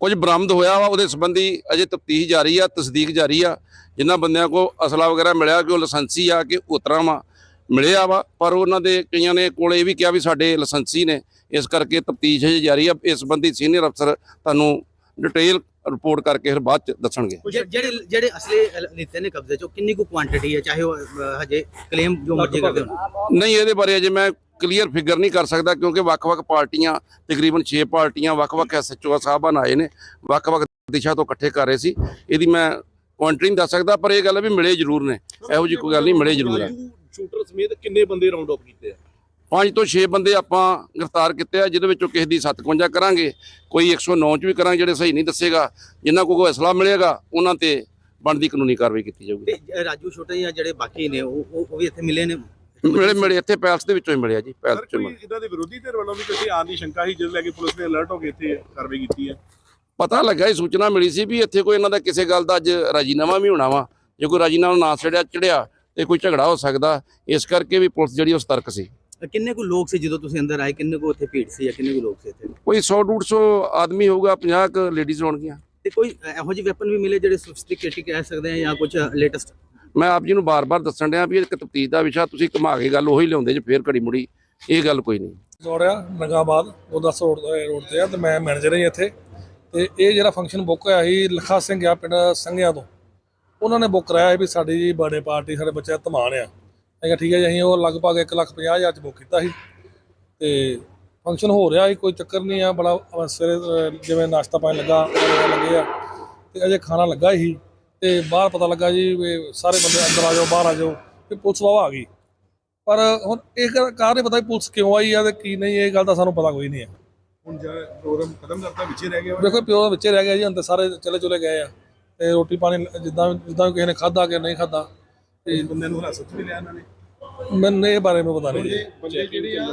ਕੁਝ ਬਰਾਮਦ ਹੋਇਆ ਵਾ ਉਹਦੇ ਸੰਬੰਧੀ ਅਜੇ ਤਫਤੀਸ਼ ਜਾਰੀ ਆ ਤਸਦੀਕ ਜਾਰੀ ਆ। ਜਿਨ੍ਹਾਂ ਬੰਦਿਆਂ ਕੋ ਅਸਲਾ ਵਗੈਰਾ ਮਿਲਿਆ ਕਿ ਉਹ ਲਾਇਸੈਂਸੀ ਆ ਕਿ ਉਤਰਾ ਵਾ ਮਿਲਿਆ ਵਾ ਪਰ ਉਹਨਾਂ ਦੇ ਕਈਆਂ ਨੇ ਕੋਲ ਇਹ ਵੀ ਕਿਹਾ ਵੀ ਸਾਡੇ ਲਾਇਸੈਂਸੀ ਨੇ। ਇਸ ਕਰਕੇ ਤਫਤੀਸ਼ ਜਾਰੀ ਆ ਇਸ ਸੰਬੰਧੀ ਸੀਨੀਅਰ ਅਫਸਰ ਤੁਹਾਨੂੰ ਡਿਟੇਲ ਰਿਪੋਰਟ ਕਰਕੇ ਫਿਰ ਬਾਅਦ ਚ ਦੱਸਣਗੇ। ਜਿ- ਜਿਹੜੇ ਜਿਹੜੇ ਅਸਲੇ ਲਿੱਤੇ ਨੇ ਕਬਜ਼ੇ ਚੋਂ ਕਿੰਨੀ ਕੁ ਕੁਆਂਟੀਟੀ ਹੈ? ਚਾਹੇ ਉਹ ਹਜੇ ਕਲੇਮ ਜੋ ਮਰਜ਼ੀ ਕਰਦੇ ਹੋਣ। ਨਹੀਂ ਇਹਦੇ ਬਾਰੇ ਅਜੇ ਮੈਂ ਕਲੀਅਰ ਫਿਗਰ ਨਹੀਂ ਕਰ ਸਕਦਾ ਕਿਉਂਕਿ ਵੱਖ-ਵੱਖ ਪਾਰਟੀਆਂ ਤਕਰੀਬਨ 6 ਪਾਰਟੀਆਂ ਵੱਖ-ਵੱਖ ਐਸਐਚਓ ਸਾਹਿਬਾਨ ਆਏ ਨੇ ਵੱਖ-ਵੱਖ ਦਿਸ਼ਾ ਤੋਂ ਇਕੱਠੇ ਕਰ ਰਹੇ ਸੀ। ਇਹਦੀ ਮੈਂ ਕੁਆਂਟਰੀ ਨਹੀਂ ਦੱਸ ਸਕਦਾ ਪਰ ਇਹ ਗੱਲ ਹੈ ਵੀ ਮਿਲੇ ਜ਼ਰੂਰ ਨੇ। ਇਹੋ ਜਿਹੀ ਕੋਈ ਗੱਲ ਨਹੀਂ ਮਿਲੇ ਜ਼ਰੂਰ ਹੈ ਸ਼ੂਟਰ ਸਮੇਤ ਕਿੰਨੇ ਬੰਦੇ ਰਾਉਂਡ ਅਪ ਕੀਤੇ ਆ? ਪੰਜ ਤੋਂ 6 ਬੰਦੇ ਆਪਾਂ ਗ੍ਰਿਫਤਾਰ ਕੀਤੇ ਆ ਜਿਹਦੇ ਵਿੱਚੋਂ ਕਿਸੇ ਦੀ 57 ਕਰਾਂਗੇ। ਕੋਈ 109 ਚ ਵੀ ਕਰਾਂਗੇ ਜਿਹੜੇ ਸਹੀ ਨਹੀਂ ਦੱਸੇਗਾ। ਜਿਨ੍ਹਾਂ ਕੋਲ ਕੋਈ ਅਸਲਾ ਮਿਲੇਗਾ ਉਹਨਾਂ ਤੇ ਬਣਦੀ ਕਾਨੂੰਨੀ ਕਾਰਵਾਈ ਕੀਤੀ ਜਾਊਗੀ। ਤੇ ਰਾਜੂ ਛੋਟੇ ਜਾਂ ਜਿਹੜੇ ਬਾਕੀ ਨੇ ਉਹ ਵੀ ਇੱਥੇ ਮਿਲੇ ਨੇ? ਮਿਲੇ ਮਿਲੇ ਇੱਥੇ ਪੈਲਸ ਦੇ ਵਿੱਚੋਂ ਹੀ ਮਿਲਿਆ ਜੀ ਪੈਲਸ ਚੋਂ ਕੋਈ ਮਿਲੇ। ਇਦਾਂ ਦੇ ਵਿਰੋਧੀ ਧਿਰ ਵੱਲੋਂ ਵੀ ਕਿਸੇ ਆਉਣ ਦੀ ਸ਼ੰਕਾ ਸੀ ਜਿਸ ਲੈ ਕੇ ਪੁਲਿਸ ਨੇ ਅਲਰਟ ਹੋ ਕੇ ਇੱਥੇ ਕਾਰਵਾਈ ਕੀਤੀ ਹੈ? ਪਤਾ ਲੱਗਾ ਇਹ ਸੂਚਨਾ ਮਿਲੀ ਸੀ ਵੀ ਇੱਥੇ ਕੋਈ ਇਹਨਾਂ ਦਾ ਕਿਸੇ ਗੱਲ ਦਾ ਅੱਜ ਰਾਜੀਨਾਮਾ ਵੀ ਹੋਣਾ ਵਾ। ਜੇ ਕੋਈ ਰਾਜੀਨਾਮਾ ਨਾ ਚੜਿਆ ਚੜਿਆ ਤੇ ਕੋਈ ਝਗੜਾ ਹੋ ਸਕਦਾ। ਇਸ ਕਰਕੇ ਵੀ ਪੁਲਿਸ ਜਿਹੜੀ ਉਹ ਸਤਰਕ ਸੀ। ਕਿੰਨੇ ਕੁ ਲੋਕ ਸੀ ਜਦੋਂ ਤੁਸੀਂ ਅੰਦਰ ਆਏ? ਕਿੰਨੇ ਕੁ ਉੱਥੇ ਭੀੜ ਸੀ ਜਾਂ ਕਿੰਨੇ ਕੁ ਲੋਕ ਸੀ ਇੱਥੇ? ਕੋਈ 100 150 ਆਦਮੀ ਹੋਊਗਾ 50 ਕ ਲੇਡੀਜ਼ ਹੋਣਗੀਆਂ। ਤੇ ਕੋਈ ਇਹੋ ਜਿਹੇ ਵੈਪਨ ਵੀ ਮਿਲੇ ਜਿਹੜੇ ਸੋਫਿਸਟੀਕੇਟਡ ਕਹਿ ਸਕਦੇ ਆ ਜਾਂ ਕੁਝ ਲੇਟੈਸਟ ਮੈਂ ਆਪ ਜੀ ਨੂੰ ਬਾਰ-ਬਾਰ ਦੱਸਣ ਡਿਆ ਵੀ ਇਹ ਇੱਕ ਤਫਤੀਸ਼ ਦਾ ਵਿਸ਼ਾ ਤੁਸੀਂ ਘੁਮਾ ਕੇ ਗੱਲ ਉਹੀ ਲਿਆਉਂਦੇ ਜੇ ਫੇਰ ਘੜੀ ਮੁੜੀ ਇਹ ਗੱਲ ਕੋਈ ਨਹੀਂ। ਦੌੜਿਆ ਨਗਾਬਾਦ ਉਹ 10 ਰੋਡ ਰੋਡ ਤੇ ਆ ਤੇ ਮੈਂ ਮੈਨੇਜਰ ਹਾਂ ਇੱਥੇ। ਤੇ ਇਹ ਜਿਹੜਾ ਫੰਕਸ਼ਨ ਬੁੱਕ ਹੋਇਆ ਸੀ ਲਖਾ ਸਿੰਘ ਆ ਪਿੰਡ ਸੰਘਿਆਂ ਤੋਂ। ਉਹਨਾਂ ਨੇ ਬੁੱਕ ਕਰਾਇਆ ਸੀ ਵੀ ਸਾਡੀ ਜੀ ਬਰਥਡੇ ਪਾਰਟੀ ਸਾਡੇ ਬੱਚੇ ਦਾ ਧਮਾਨ ਆ। ਮੈਂ ਕਿਹਾ ਠੀਕ ਹੈ ਜੀ ਅਸੀਂ ਉਹ ਲਗਭਗ 1 ਲੱਖ 50 ਹਜ਼ਾਰ ਚ ਬੁੱਕ ਕੀਤਾ ਸੀ ਤੇ ਫੰਕਸ਼ਨ ਹੋ ਰਿਹਾ ਸੀ ਕੋਈ ਚੱਕਰ ਨਹੀਂ ਆ ਬੜਾ ਸਵੇਰੇ ਜਿਵੇਂ ਨਾਸ਼ਤਾ ਪਾਣੀ ਲੱਗਾ ਲੱਗੇ ਆ। ਤੇ ਅਜੇ ਖਾਣਾ ਲੱਗਾ ਹੀ ਤੇ ਬਾਹਰ ਪਤਾ ਲੱਗਾ ਜੀ ਸਾਰੇ ਬੰਦੇ ਅੰਦਰ ਆ ਜਾਓ ਬਾਹਰ ਆ ਜਾਓ ਤੇ ਪੁਲਿਸ ਵਾਵਾ ਆ ਗਈ। ਪਰ ਹੁਣ ਇਹ ਕਾਰ ਨਹੀਂ ਪਤਾ ਪੁਲਿਸ ਕਿਉਂ ਆਈ ਆ ਤੇ ਕੀ ਨਹੀਂ ਇਹ ਗੱਲ ਦਾ ਸਾਨੂੰ ਪਤਾ ਕੋਈ ਨਹੀਂ ਹੈ ਹੁਣ ਜਿਹੜਾ ਪ੍ਰੋਗਰਾਮ ਖਤਮ ਕਰਤਾ ਵਿੱਚੇ ਰਹਿ ਗਿਆ। ਦੇਖੋ ਪਿਓ ਦੇ ਬੱਚੇ ਰਹਿ ਗਏ ਜੀ ਅੰਦਰ ਸਾਰੇ ਚਲੇ ਚਲੇ ਗਏ ਆ। ਤੇ ਰੋਟੀ ਪਾਣੀ ਜਿੱਦਾਂ ਜਿੱਦਾਂ ਕਿਸੇ ਨੇ ਖਾਦਾ ਕਿ ਨਹੀਂ ਖਾਦਾ ਤੇ ਬੰਦਿਆਂ ਨੂੰ ਹਿਰਾਸਤ 'ਚ ਵੀ ਲਿਆ ਇਹਨਾਂ ਨੇ। ਮੈਨੂੰ ਇਹ ਬਾਰੇ में ਪਤਾ ਨਹੀਂ ਜੀ। ਬੰਦੇ ਜਿਹੜੇ ਆ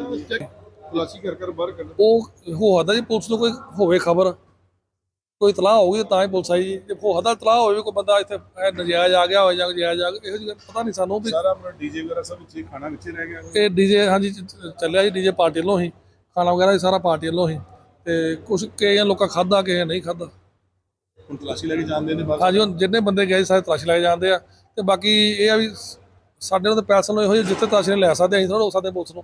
ਖੁਲਾਸੀ ਕਰ ਕਰ ਬਾਹਰ ਕੱਢ ਉਹ ਹੋ ਸਕਦਾ ਜੀ ਪੁਲਿਸ ਨੂੰ ਕੋਈ ਹੋਵੇ ਖਬਰ। ਕੋਈ ਇਤਲਾਹ ਹੋਊਗੀ ਤਾਂ ਹੀ ਪੁਲਿਸ ਆਈ। ਜੀ ਜੇ ਹੋ ਸਕਦਾ ਇਤਲਾਹ ਹੋਵੇ ਕੋਈ ਬੰਦਾ ਇੱਥੇ ਐ ਨਜਾਇਜ਼ ਆ ਗਿਆ ਹੋਵੇ ਜਾਂ ਨਜਾਇਜ਼ ਆ ਗਿਆ ਇਹੋ ਜਿਹੀ ਗੱਲ ਪਤਾ ਨਹੀਂ ਸਾਨੂੰ ਵੀ ਸਾਰਾ ਆਪਣਾ ਡੀਜੇ ਵਗੈਰਾ ਸਭ ਵਿੱਚੇ ਖਾਣਾ ਵਿੱਚੇ ਰਹਿ ਗਿਆ। ਇਹ ਡੀਜੇ ਹਾਂਜੀ ਚ- ਚ- ਚੱਲਿਆ ਜੀ ਡੀਜੇ ਪਾਰਟੀ ਵੱਲੋਂ ਹੀ। ਖਾਣਾ ਵਗੈਰਾ ਵੀ ਸਾਰਾ ਪਾਰਟੀ ਵੱਲੋਂ ਹੀ। ਤੇ ਕੁਝ ਕਈਆਂ ਲੋਕਾਂ ਖਾਦਾ ਕਿਸੇ ਨਹੀਂ ਖਾਦਾ ਹੁਣ ਤਲਾਸ਼ੀ ਲੈ ਕੇ ਜਾਂਦੇ ਨੇ ਬਸ ਹਾਂਜੀ ਹੁਣ ਜਿੰਨੇ ਬੰਦੇ ਗਏ ਸਾਰੇ ਤਲਾਸ਼ ਲਾਏ ਜਾਂਦੇ ਆ। ਤੇ ਬਾਕੀ ਇਹ ਆ ਵੀ ਸਾਡੇ ਨਾਲ ਤਾਂ ਪੈਸਾ ਨੂੰ ਇਹੋ ਜਿਹੇ ਜਿੱਥੇ ਤਲਾਸ਼ੀ ਨੇ ਲੈ ਸਕਦੇ ਅਸੀਂ ਥੋੜਾ ਹੋ ਸਕਦੇ ਪੁਲਿਸ ਨੂੰ।